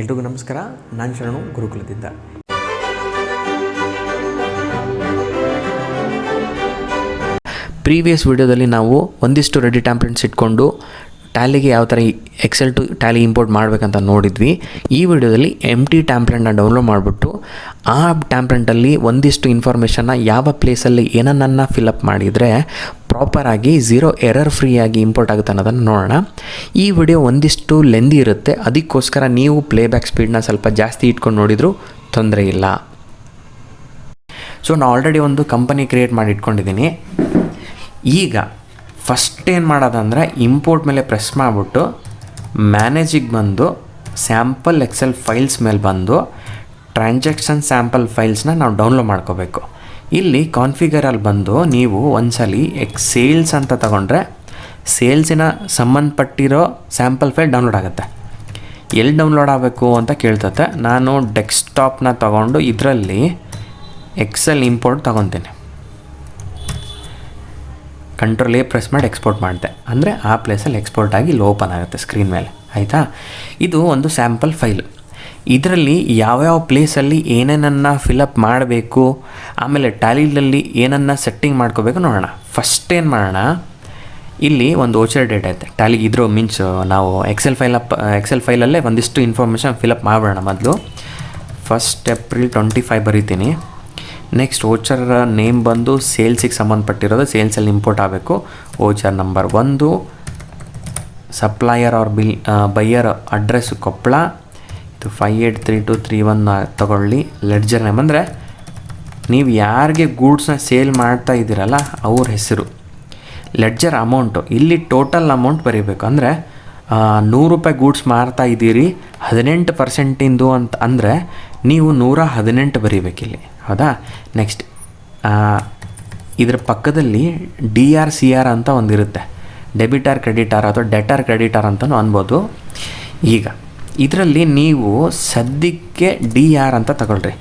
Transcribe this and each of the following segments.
ಎಲ್ರಿಗೂ ನಮಸ್ಕಾರ. ನಾನು ಶರಣು ಗುರುಕುಲದಿಂದ. ಪ್ರೀವಿಯಸ್ ವಿಡಿಯೋದಲ್ಲಿ ನಾವು ಒಂದಿಷ್ಟು ರೆಡಿ ಟ್ಯಾಂಪ್ಲೆಟ್ಸ್ ಇಟ್ಕೊಂಡು ಟ್ಯಾಲಿಗೆ ಯಾವ ಥರ ಎಕ್ಸೆಲ್ ಟು ಟ್ಯಾಲಿ ಇಂಪೋರ್ಟ್ ಮಾಡಬೇಕಂತ ನೋಡಿದ್ವಿ. ಈ ವಿಡಿಯೋದಲ್ಲಿ ಎಂ ಟಿ ಟ್ಯಾಂಪ್ಲೆಂಟ್ನ ಡೌನ್ಲೋಡ್ ಮಾಡಿಬಿಟ್ಟು ಆ ಟ್ಯಾಂಪ್ಲೆಂಟಲ್ಲಿ ಒಂದಿಷ್ಟು ಇನ್ಫಾರ್ಮೇಷನ್ನ ಯಾವ ಪ್ಲೇಸಲ್ಲಿ ಏನನ್ನ ಫಿಲಪ್ ಮಾಡಿದರೆ ಪ್ರಾಪರಾಗಿ ಝೀರೋ ಎರರ್ ಫ್ರೀಯಾಗಿ ಇಂಪೋರ್ಟ್ ಆಗುತ್ತೆ ಅನ್ನೋದನ್ನು ನೋಡೋಣ. ಈ ವಿಡಿಯೋ ಒಂದಿಷ್ಟು ಲೆಂದಿ ಇರುತ್ತೆ. ಅದಕ್ಕೋಸ್ಕರ ನೀವು ಪ್ಲೇಬ್ಯಾಕ್ ಸ್ಪೀಡ್ನ ಸ್ವಲ್ಪ ಜಾಸ್ತಿ ಇಟ್ಕೊಂಡು ನೋಡಿದರೂ ತೊಂದರೆ ಇಲ್ಲ. ಸೊ ನಾನು ಆಲ್ರೆಡಿ ಒಂದು ಕಂಪನಿ ಕ್ರಿಯೇಟ್ ಮಾಡಿ ಇಟ್ಕೊಂಡಿದ್ದೀನಿ. ಈಗ ಫಸ್ಟ್ ಏನು ಮಾಡೋದಂದರೆ ಇಂಪೋರ್ಟ್ ಮೇಲೆ ಪ್ರೆಸ್ ಮಾಡಿಬಿಟ್ಟು ಮ್ಯಾನೇಜಿಗೆ ಬಂದು ಸ್ಯಾಂಪಲ್ ಎಕ್ಸೆಲ್ ಫೈಲ್ಸ್ ಮೇಲೆ ಬಂದು ಟ್ರಾನ್ಸಾಕ್ಷನ್ ಸ್ಯಾಂಪಲ್ ಫೈಲ್ಸ್ನ ನಾವು ಡೌನ್ಲೋಡ್ ಮಾಡ್ಕೋಬೇಕು. ಇಲ್ಲಿ ಕಾನ್ಫಿಗರಲ್ಲಿ ಬಂದು ನೀವು ಒಂದ್ಸಲಿ ಎಕ್ ಸೇಲ್ಸ್ ಅಂತ ತಗೊಂಡ್ರೆ ಸೇಲ್ಸಿನ ಸಂಬಂಧಪಟ್ಟಿರೋ ಸ್ಯಾಂಪಲ್ ಫೈಲ್ ಡೌನ್ಲೋಡ್ ಆಗುತ್ತೆ. ಎಲ್ಲಿ ಡೌನ್ಲೋಡ್ ಆಗಬೇಕು ಅಂತ ಕೇಳ್ತತೆ. ನಾನು ಡೆಸ್ಕ್ಟಾಪ್ನ ತಗೊಂಡು ಇದರಲ್ಲಿ ಎಕ್ಸೆಲ್ ಇಂಪೋರ್ಟ್ ತಗೊತೀನಿ. ಕಂಟ್ರೋಲ್ ಎ ಪ್ರೆಸ್ ಮಾಡಿ ಎಕ್ಸ್ಪೋರ್ಟ್ ಮಾಡಿದೆ. ಅಂದರೆ ಆ ಪ್ಲೇಸಲ್ಲಿ ಎಕ್ಸ್ಪೋರ್ಟ್ ಆಗಿ ಇಲ್ಲಿ ಓಪನ್ ಆಗುತ್ತೆ ಸ್ಕ್ರೀನ್ ಮೇಲೆ. ಆಯಿತಾ? ಇದು ಒಂದು ಸ್ಯಾಂಪಲ್ ಫೈಲ್ ಇದರಲ್ಲಿ ಯಾವ್ಯಾವ ಪ್ಲೇಸಲ್ಲಿ ಏನೇನನ್ನು ಫಿಲಪ್ ಮಾಡಬೇಕು, ಆಮೇಲೆ ಟ್ಯಾಲಿಲಲ್ಲಿ ಏನನ್ನು ಸೆಟ್ಟಿಂಗ್ ಮಾಡ್ಕೋಬೇಕು ನೋಡೋಣ. ಫಸ್ಟ್ ಏನು ಮಾಡೋಣ? ಇಲ್ಲಿ ಒಂದು ಓಚರ್ ಡೇಟ್ ಐತೆ. ಟ್ಯಾಲಿ ಇದ್ರೂ ಮೀನ್ಸ್ ನಾವು ಎಕ್ಸೆಲ್ ಫೈಲ್ ಅಪ್ ಎಕ್ಸೆಲ್ ಫೈಲಲ್ಲೇ ಒಂದಿಷ್ಟು ಇನ್ಫಾರ್ಮೇಷನ್ ಫಿಲಪ್ ಮಾಡೋಣ ಮೊದಲು. ಫಸ್ಟ್ ಏಪ್ರಿಲ್ ಟ್ವೆಂಟಿ ಫೈವ್ ಬರೀತೀನಿ. ನೆಕ್ಸ್ಟ್ ಓಚರ್ ನೇಮ್ ಬಂದು ಸೇಲ್ಸಿಗೆ ಸಂಬಂಧಪಟ್ಟಿರೋದು ಸೇಲ್ಸಲ್ಲಿ ಇಂಪೋರ್ಟ್ ಆಗಬೇಕು. ಓಚರ್ ನಂಬರ್ ಒಂದು ಸಪ್ಲಾಯರ್ ಅವ್ರ ಬಿಲ್ ಬೈಯರ್ ಅಡ್ರೆಸ್ ಕೊಪ್ಪಳ ಇದು five eight three two three one ತಗೊಳ್ಳಿ. ಲೆಡ್ಜರ್ ನೇಮ್ ಅಂದರೆ, ನೀವು ಯಾರಿಗೆ ಗೂಡ್ಸ್ನ ಸೇಲ್ ಮಾಡ್ತಾ ಇದ್ದೀರಲ್ಲ, ಅವ್ರ ಹೆಸರು. ಲೆಡ್ಜರ್ ಅಮೌಂಟು ಇಲ್ಲಿ ಟೋಟಲ್ ಅಮೌಂಟ್ ಬರೀಬೇಕು. ಅಂದರೆ ನೂರು ರೂಪಾಯಿ ಗೂಡ್ಸ್ ಮಾರ್ತಾ ಇದ್ದೀರಿ, ಹದಿನೆಂಟು ಪರ್ಸೆಂಟಿಂದು ಅಂತ, ಅಂದರೆ, ನೀವು ನೂರ ಹದಿನೆಂಟು ಬರೀಬೇಕಿಲ್ಲಿ. ಹೌದಾ? ನೆಕ್ಸ್ಟ್ ಇದರ ಪಕ್ಕದಲ್ಲಿ ಡಿ ಆರ್ ಸಿ ಆರ್ ಅಂತ ಒಂದಿರುತ್ತೆ. ಡೆಬಿಟ್ ಆರ್ ಕ್ರೆಡಿಟ್ ಆರ್ ಅಥವಾ ಡೆಟಾರ್ ಕ್ರೆಡಿಟಾರ್ ಅಂತಲೂ ಅನ್ಬೋದು. ಈಗ, ಇದರಲ್ಲಿ ನೀವು ಸದ್ಯಕ್ಕೆ ಡಿ ಆರ್ ಅಂತ ತಗೊಳ್ರಿ.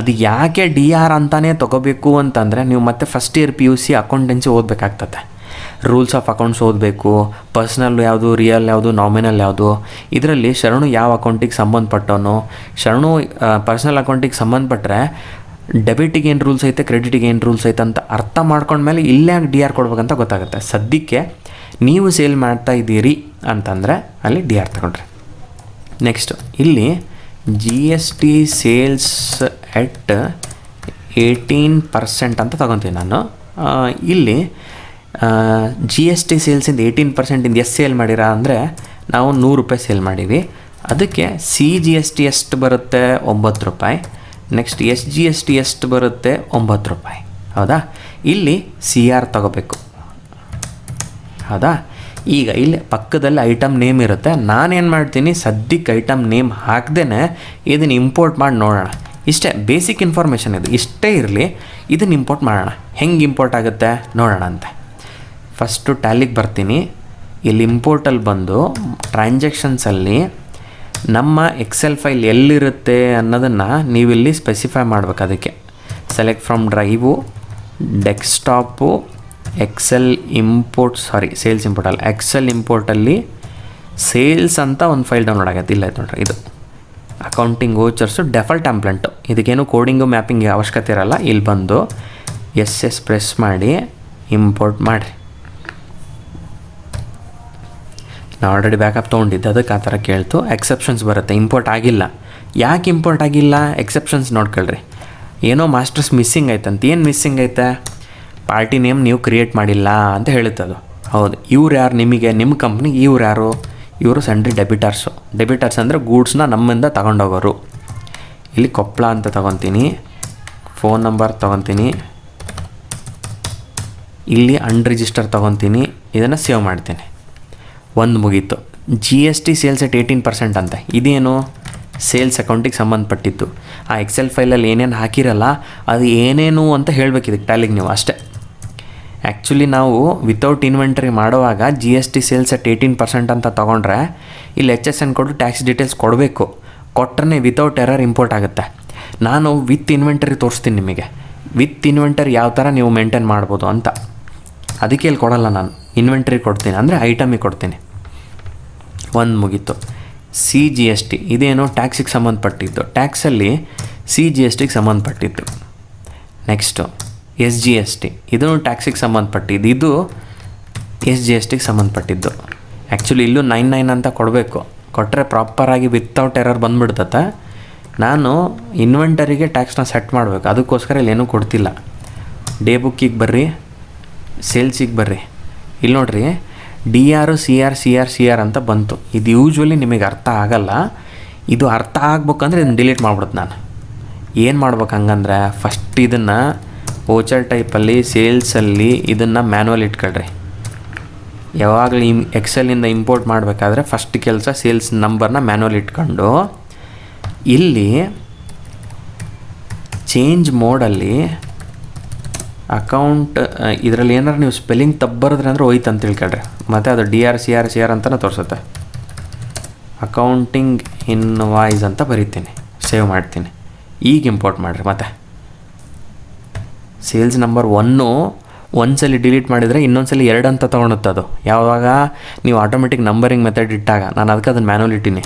ಅದು ಯಾಕೆ ಡಿ ಆರ್ ಅಂತಲೇ ತೊಗೋಬೇಕು ಅಂತಂದರೆ ನೀವು ಮತ್ತೆ first year P U C accountancy ಓದಬೇಕಾಗ್ತದೆ rules of accounts ಓದಬೇಕು ಪರ್ಸ್ನಲ್ ಯಾವುದು ರಿಯಲ್ ಯಾವುದು ನಾಮಿನಲ್ ಯಾವುದು. ಇದರಲ್ಲಿ ಶರಣು ಯಾವ ಅಕೌಂಟಿಗೆ ಸಂಬಂಧಪಟ್ಟವನು, ಶರಣು ಪರ್ಸ್ನಲ್ ಅಕೌಂಟಿಗೆ ಸಂಬಂಧಪಟ್ಟರೆ ಡೆಬಿಟಿಗೆ ಏನು ರೂಲ್ಸ್ ಐತೆ ಕ್ರೆಡಿಟಿಗೆ ಏನು ರೂಲ್ಸ್ ಐತೆ ಅಂತ ಅರ್ಥ ಮಾಡ್ಕೊಂಡ್ಮೇಲೆ ಇಲ್ಲೇ ಡಿ ಆರ್ ಕೊಡ್ಬೇಕಂತ ಗೊತ್ತಾಗುತ್ತೆ. ಸದ್ಯಕ್ಕೆ ನೀವು ಸೇಲ್ ಮಾಡ್ತಾ ಇದ್ದೀರಿ ಅಂತಂದರೆ ಅಲ್ಲಿ ಡಿ ಆರ್ ತಗೊಂಡ್ರಿ. ನೆಕ್ಸ್ಟ್ ಇಲ್ಲಿ G S T sales at eighteen percent ಅಂತ ತಗೊತೀನಿ ನಾನು. ಇಲ್ಲಿ ಜಿ ಎಸ್ ಟಿ ಸೇಲ್ಸಿಂದ ಏಯ್ಟೀನ್ ಪರ್ಸೆಂಟಿಂದ ಎಸ್ ಸೇಲ್ ಮಾಡಿರಾ ಅಂದರೆ ನಾವು ನೂರು ರೂಪಾಯಿ ಸೇಲ್ ಮಾಡೀವಿ. ಅದಕ್ಕೆ ಸಿ ಜಿ ಎಸ್ ಟಿ ಎಷ್ಟು ಬರುತ್ತೆ? ಒಂಬತ್ತು ರೂಪಾಯಿ. Next S G S T ಎಷ್ಟು ಬರುತ್ತೆ ಒಂಬತ್ತು ರೂಪಾಯಿ. ಹೌದಾ? ಇಲ್ಲಿ ಸಿ ಆರ್ ತಗೋಬೇಕು. ಹೌದಾ? ಈಗ ಇಲ್ಲಿ ಪಕ್ಕದಲ್ಲಿ ಐಟಮ್ ನೇಮ್ ಇರುತ್ತೆ. ನಾನೇನು ಮಾಡ್ತೀನಿ? ಸದ್ಯಕ್ಕೆ ಐಟಮ್ ನೇಮ್ ಹಾಕ್ದೇ ಇದನ್ನು ಇಂಪೋರ್ಟ್ ಮಾಡಿ ನೋಡೋಣ. ಇಷ್ಟೇ ಬೇಸಿಕ್ ಇನ್ಫಾರ್ಮೇಷನ್ ಇದು. ಇಷ್ಟೇ ಇರಲಿ, ಇದನ್ನು ಇಂಪೋರ್ಟ್ ಮಾಡೋಣ. ಹೆಂಗೆ ಇಂಪೋರ್ಟ್ ಆಗುತ್ತೆ? ನೋಡೋಣ ಅಂತೆ. ಫಸ್ಟು ಟ್ಯಾಲಿಗೆ ಬರ್ತೀನಿ. ಇಲ್ಲಿ ಇಂಪೋರ್ಟಲ್ಲಿ ಬಂದು ಟ್ರಾನ್ಸಾಕ್ಷನ್ಸಲ್ಲಿ ನಮ್ಮ ಎಕ್ಸೆಲ್ ಫೈಲ್ ಎಲ್ಲಿರುತ್ತೆ ಅನ್ನೋದನ್ನು ನೀವಿಲ್ಲಿ ಸ್ಪೆಸಿಫೈ ಮಾಡಬೇಕು ಅದಕ್ಕೆ. Select from drive desktop Excel import sorry sales import ಅಲ್ಲ ಎಕ್ಸೆಲ್ ಇಂಪೋರ್ಟಲ್ಲಿ ಸೇಲ್ಸ್ ಅಂತ ಒಂದು ಫೈಲ್ ಡೌನ್ಲೋಡ್ ಆಗತ್ತೆ. ಇಲ್ಲ ಆಯ್ತು ನೋಡ್ರಿ, ಇದು ಅಕೌಂಟಿಂಗ್ ಓಚರ್ಸು ಡೆಫಾಲ್ಟ್ ಟ್ಯಾಂಪ್ಲೆಂಟು ಇದಕ್ಕೇನು ಕೋಡಿಂಗು ಮ್ಯಾಪಿಂಗ್ ಅವಶ್ಯಕತೆ ಇರಲ್ಲ, ಇಲ್ಲಿ ಬಂದು ಎಸ್ ಎಸ್ ಪ್ರೆಸ್ ಮಾಡಿ ಇಂಪೋರ್ಟ್ ಮಾಡಿರಿ. ನಾವು ಆಲ್ರೆಡಿ ಬ್ಯಾಕಪ್ ತೊಗೊಂಡಿದ್ದೆ, ಅದಕ್ಕೆ ಆ ಥರ ಕೇಳ್ತು. ಎಕ್ಸೆಪ್ಷನ್ಸ್ ಬರುತ್ತೆ. ಇಂಪೋರ್ಟ್ ಆಗಿಲ್ಲ. ಯಾಕೆ ಇಂಪೋರ್ಟ್ ಆಗಿಲ್ಲ? ಎಕ್ಸೆಪ್ಷನ್ಸ್ ನೋಡ್ಕೊಳ್ರಿ. ಏನೋ ಮಾಸ್ಟರ್ಸ್ ಮಿಸ್ಸಿಂಗ್ ಐತಂತ. ಏನು ಮಿಸ್ಸಿಂಗ್ ಐತೆ? ಪಾರ್ಟಿ ನೇಮ್ ನೀವು ಕ್ರಿಯೇಟ್ ಮಾಡಿಲ್ಲ ಅಂತ ಹೇಳುತ್ತೆ ಅದು. ಹೌದು. ಇವ್ರು ಯಾರು ನಿಮಗೆ? ನಿಮ್ಮ ಕಂಪ್ನಿಗೆ ಇವ್ರು ಯಾರು? ಇವರು ಸಂಡ್ರಿ ಡೆಬಿಟರ್ಸು ಡೆಬಿಟರ್ಸ್ ಅಂದರೆ ಗೂಡ್ಸ್ನ ನಮ್ಮಿಂದ ತಗೊಂಡೋಗೋರು. ಇಲ್ಲಿ ಕೊಪ್ಪಳ ಅಂತ ತಗೊತೀನಿ. ಫೋನ್ ನಂಬರ್ ತಗೊತೀನಿ. ಇಲ್ಲಿ ಅನ್ರಿಜಿಸ್ಟರ್ ತೊಗೊತೀನಿ. ಇದನ್ನು ಸೇವ್ ಮಾಡ್ತೀನಿ. ಒಂದು ಮುಗೀತು. G S T sales at eighteen percent ಅಂತ. ಇದೇನು? ಸೇಲ್ಸ್ ಅಕೌಂಟಿಗೆ ಸಂಬಂಧಪಟ್ಟಿತ್ತು ಆ ಎಕ್ಸೆಲ್ ಫೈಲಲ್ಲಿ ಏನೇನು ಹಾಕಿರಲ್ಲ, ಅದು ಏನೇನು ಅಂತ ಹೇಳಬೇಕು ಇದಕ್ಕೆ ಟ್ಯಾಲಿಗೆ ನೀವು ಅಷ್ಟೇ. ಆ್ಯಕ್ಚುಲಿ ನಾವು ವಿತೌಟ್ ಇನ್ವೆಂಟ್ರಿ ಮಾಡುವಾಗ G S T sales at eighteen percent ಅಂತ ತೊಗೊಂಡ್ರೆ, ಇಲ್ಲಿ ಎಚ್ ಎಸ್ ಎನ್ ಕೊಡು ಟ್ಯಾಕ್ಸ್ ಡೀಟೇಲ್ಸ್ ಕೊಡಬೇಕು. ಕೊಟ್ಟರೆ ವಿತೌಟ್ ಎರರ್ ಇಂಪೋರ್ಟ್ ಆಗುತ್ತೆ. ನಾನು ವಿತ್ ಇನ್ವೆಂಟರಿ ತೋರಿಸ್ತೀನಿ ನಿಮಗೆ. ವಿತ್ ಇನ್ವೆಂಟರಿ ಯಾವ ಥರ ನೀವು ಮೇಂಟೈನ್ ಮಾಡ್ಬೋದು ಅಂತ. ಅದಕ್ಕೆ ಇಲ್ಲಿ ಕೊಡಲ್ಲ ನಾನು. ಇನ್ವೆಂಟ್ರಿ ಕೊಡ್ತೀನಿ. ಅಂದರೆ ಐಟಮಿಗೆ ಕೊಡ್ತೀನಿ. ಒಂದು ಮುಗೀತು. ಸಿ ಜಿ ಎಸ್ ಟಿ, ಇದೇನು ಟ್ಯಾಕ್ಸಿಗೆ ಸಂಬಂಧಪಟ್ಟಿದ್ದು. ಟ್ಯಾಕ್ಸಲ್ಲಿ ಸಿ ಜಿ ಎಸ್ ಟಿಗೆ ಸಂಬಂಧಪಟ್ಟಿದ್ದು. Next S G S T ಇದೂ ಟ್ಯಾಕ್ಸಿಗೆ ಸಂಬಂಧಪಟ್ಟಿದ್ದು. ಇದು ಎಸ್ ಜಿ ಎಸ್ ಟಿಗೆ ಸಂಬಂಧಪಟ್ಟಿದ್ದು. ಆ್ಯಕ್ಚುಲಿ ಇಲ್ಲೂ ನೈನ್ ನೈನ್ ಅಂತ ಕೊಡಬೇಕು. ಕೊಟ್ಟರೆ ಪ್ರಾಪರಾಗಿ ವಿತೌಟ್ ಎರರ್ ಬಂದ್ಬಿಡ್ತತೆ. ನಾನು ಇನ್ವೆಂಟರಿಗೆ ಟ್ಯಾಕ್ಸ್ನ ಸೆಟ್ ಮಾಡಬೇಕು. ಅದಕ್ಕೋಸ್ಕರ ಇಲ್ಲೇನೂ ಕೊಡ್ತಿಲ್ಲ. ಡೇ ಬುಕ್ಕಿಗೆ ಬರ್ರಿ ಸೇಲ್ಸಿಗೆ ಬರ್ರಿ. ಇಲ್ಲಿ ನೋಡ್ರಿ D R C R C R C R ಅಂತ ಬಂತು. ಇದು ಯೂಶ್ವಲಿ ನಿಮಗೆ ಅರ್ಥ ಆಗಲ್ಲ. ಇದು ಅರ್ಥ ಆಗ್ಬೇಕಂದ್ರೆ ಇದನ್ನು ಡಿಲೀಟ್ ಮಾಡ್ಬಿಡ್ತು ನಾನು. ಏನು ಮಾಡ್ಬೇಕು ಹಂಗಂದ್ರೆ ಫಸ್ಟ್ ಇದನ್ನು ಓಚರ್ ಟೈಪಲ್ಲಿ ಸೇಲ್ಸಲ್ಲಿ ಇದನ್ನು ಮ್ಯಾನ್ಯಲ್ ಇಟ್ಕೊಳ್ರಿ. ಯಾವಾಗಲೂ ಇಮ್ ಎಕ್ಸೆಲಿಂದ ಇಂಪೋರ್ಟ್ ಮಾಡಬೇಕಾದ್ರೆ ಫಸ್ಟ್ ಕೆಲಸ ಸೇಲ್ಸ್ ನಂಬರ್ನ ಮ್ಯಾನ್ಯಲ್ ಇಟ್ಕೊಂಡು, ಇಲ್ಲಿ ಚೇಂಜ್ ಮೋಡಲ್ಲಿ ಅಕೌಂಟ್ ಇದರಲ್ಲಿ ಏನಾರು ನೀವು ಸ್ಪೆಲ್ಲಿಂಗ್ ಬರೆದ್ರೆ ಅಂದ್ರೆ ಹೋಯ್ತು ಅಂತ ತಿಳ್ಕೊಳ್ರಿ. ಮತ್ತು ಅದು D R C R C R ಅಂತಲೇ ತೋರಿಸುತ್ತೆ. ಅಕೌಂಟಿಂಗ್ ಇನ್ ವಾಯ್ಸ್ ಅಂತ ಬರಿತೀನಿ. ಸೇವ್ ಮಾಡ್ತೀನಿ. ಈಗ ಇಂಪೋರ್ಟ್ ಮಾಡಿರಿ ಮತ್ತೆ. ಸೇಲ್ಸ್ ನಂಬರ್ ಒನ್ನು ಒಂದ್ಸಲಿ ಡಿಲೀಟ್ ಮಾಡಿದರೆ ಇನ್ನೊಂದ್ಸಲಿ ಎರಡು ಅಂತ ತೊಗೊಳುತ್ತೆ ಅದು. ಯಾವಾಗ? ನೀವು ಆಟೋಮೆಟಿಕ್ ನಂಬರಿಂಗ್ ಮೆಥಡ್ ಇಟ್ಟಾಗ. ನಾನು ಅದಕ್ಕೆ ಅದನ್ನು ಮ್ಯಾನುವಲ್ ಇಟ್ಟೀನಿ.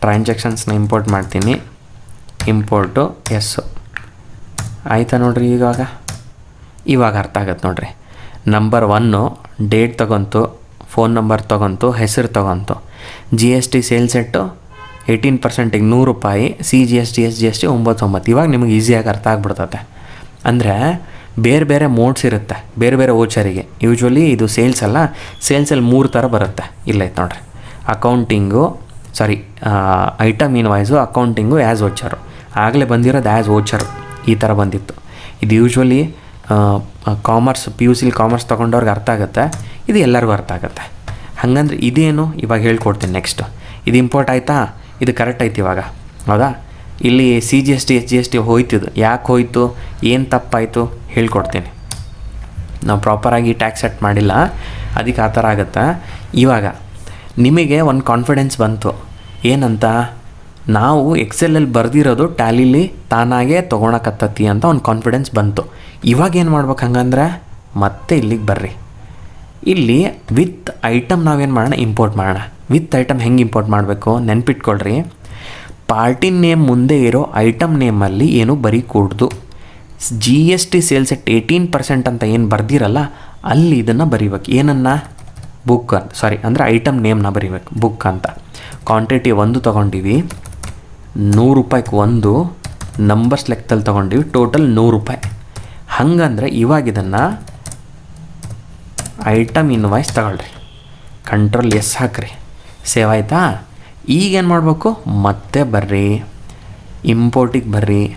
ಟ್ರಾನ್ಸಾಕ್ಷನ್ಸ್ನ ಇಂಪೋರ್ಟ್ ಮಾಡ್ತೀನಿ. ಇಂಪೋರ್ಟು ಎಸ್ಸು ಆಯಿತಾ ನೋಡ್ರಿ ಇವಾಗ ಇವಾಗ ಅರ್ಥ ಆಗತ್ತೆ ನೋಡ್ರಿ. ನಂಬರ್ ಒನ್ನು ಡೇಟ್ ತಗೊಂತು ಫೋನ್ ನಂಬರ್ ತಗೊಂತು, ಹೆಸರು ತಗೊಂತು. G S T sale set eighteen ಪರ್ಸೆಂಟಿಗೆ ನೂರು ರೂಪಾಯಿ C G S T S G S T ಒಂಬತ್ತು ಒಂಬತ್ತು ಇವಾಗ ನಿಮಗೆ ಈಸಿಯಾಗಿ ಅರ್ಥ ಆಗ್ಬಿಡ್ತತೆ. ಅಂದರೆ ಬೇರೆ ಬೇರೆ ಮೋಡ್ಸ್ ಇರುತ್ತೆ, ಬೇರೆ ಬೇರೆ ಓಚರಿಗೆ ಯೂಶ್ವಲಿ ಇದು ಸೇಲ್ಸ್ ಅಲ್ಲ ಸೇಲ್ಸಲ್ಲಿ ಮೂರು ಥರ ಬರುತ್ತೆ. ಇಲ್ಲೈತೆ ನೋಡ್ರಿ. Accounting sorry item invoice accounting as voucher ಆಗಲೇ ಬಂದಿರೋದು ಆ್ಯಸ್ ಓಚರು ಈ ಥರ ಬಂದಿತ್ತು. ಇದು ಯೂಶ್ವಲಿ ಕಾಮರ್ಸ್ ಪಿ ಯು ಸಿಲಿ ಕಾಮರ್ಸ್ ತೊಗೊಂಡವ್ರಿಗೆ ಅರ್ಥ ಆಗುತ್ತೆ. ಇದು ಎಲ್ಲರಿಗೂ ಅರ್ಥ ಆಗುತ್ತೆ. ಹಾಗಂದ್ರೆ ಇದೇನು? ಇವಾಗ ಹೇಳ್ಕೊಡ್ತೀನಿ ನೆಕ್ಸ್ಟು ಇದು ಇಂಪೋರ್ಟ್ ಆಯಿತಾ? ಇದು ಕರೆಕ್ಟ್ ಆಯ್ತು ಇವಾಗ. ಹೌದಾ? ಇಲ್ಲಿ C G S T H G S T ಹೋಯ್ತಿದ್ದು ಯಾಕೆ ಹೋಯ್ತು? ಏನು ತಪ್ಪಾಯಿತು? ಹೇಳ್ಕೊಡ್ತೀನಿ. ನಾವು ಪ್ರಾಪರಾಗಿ ಟ್ಯಾಕ್ಸ್ ಸೆಟ್ ಮಾಡಿಲ್ಲ. ಅದಕ್ಕೆ ಆ ಥರ ಆಗುತ್ತೆ. ಇವಾಗ, ನಿಮಗೆ ಒಂದು ಕಾನ್ಫಿಡೆನ್ಸ್ ಬಂತು. ಏನಂತ? ನಾವು ಎಕ್ಸೆಲಲ್ಲಿ ಬರೆದಿರೋದು ಟ್ಯಾಲಿಲಿ ತಾನಾಗೇ ತೊಗೊಳಕತ್ತತಿ ಅಂತ ಒಂದು ಕಾನ್ಫಿಡೆನ್ಸ್ ಬಂತು. ಇವಾಗ ಏನು ಮಾಡ್ಬೇಕು ಹಂಗಂದ್ರೆ ಮತ್ತೆ ಇಲ್ಲಿಗೆ ಬರ್ರಿ. ಇಲ್ಲಿ ವಿತ್ ಐಟಮ್ ನಾವೇನು ಮಾಡೋಣ? ಇಂಪೋರ್ಟ್ ಮಾಡೋಣ. ವಿತ್ ಐಟಮ್ ಹೆಂಗೆ ಇಂಪೋರ್ಟ್ ಮಾಡಬೇಕು? ನೆನ್ಪಿಟ್ಕೊಳ್ರಿ. ಪಾರ್ಟಿ ನೇಮ್ ಮುಂದೆ ಇರೋ ಐಟಮ್ ನೇಮಲ್ಲಿ ಏನು ಬರೀಕೂಡ್ದು. G S T sales at eighteen percent ಅಂತ ಏನು ಬರ್ದಿರಲ್ಲ, ಅಲ್ಲಿ ಇದನ್ನು ಬರಿಬೇಕು. ಏನನ್ನ? ಬುಕ್ ಅಂತ. ಸಾರಿ, ಅಂದರೆ ಐಟಮ್ ನೇಮ್ನ ಬರಿಬೇಕು. ಬುಕ್ ಅಂತ. ಕ್ವಾಂಟಿಟಿ ಒಂದು ತೊಗೊಂಡಿವಿ. ನೂರು ರೂಪಾಯಿಗೆ ಒಂದು. ನಂಬರ್ಸ್ ಲೆಕ್ಕದಲ್ಲಿ ತೊಗೊಂಡಿವಿ. ಟೋಟಲ್ ನೂರು ರೂಪಾಯಿ. ಹಂಗಂದ್ರೆ ಇವಾಗ ಇದನ್ನು ಐಟಮ್ ಇನ್ವಾಯ್ಸ್ ತಗೊಳ್ರಿ. ಕಂಟ್ರೋಲ್ ಎಸ್ ಹಾಕ್ರಿ. ಸೇವ್ ಆಯಿತಾ? ಈಗೇನು ಮಾಡಬೇಕು? ಮತ್ತೆ ಬರ್ರಿ. ಇಂಪೋರ್ಟಿಗೆ ಬರ್ರಿ.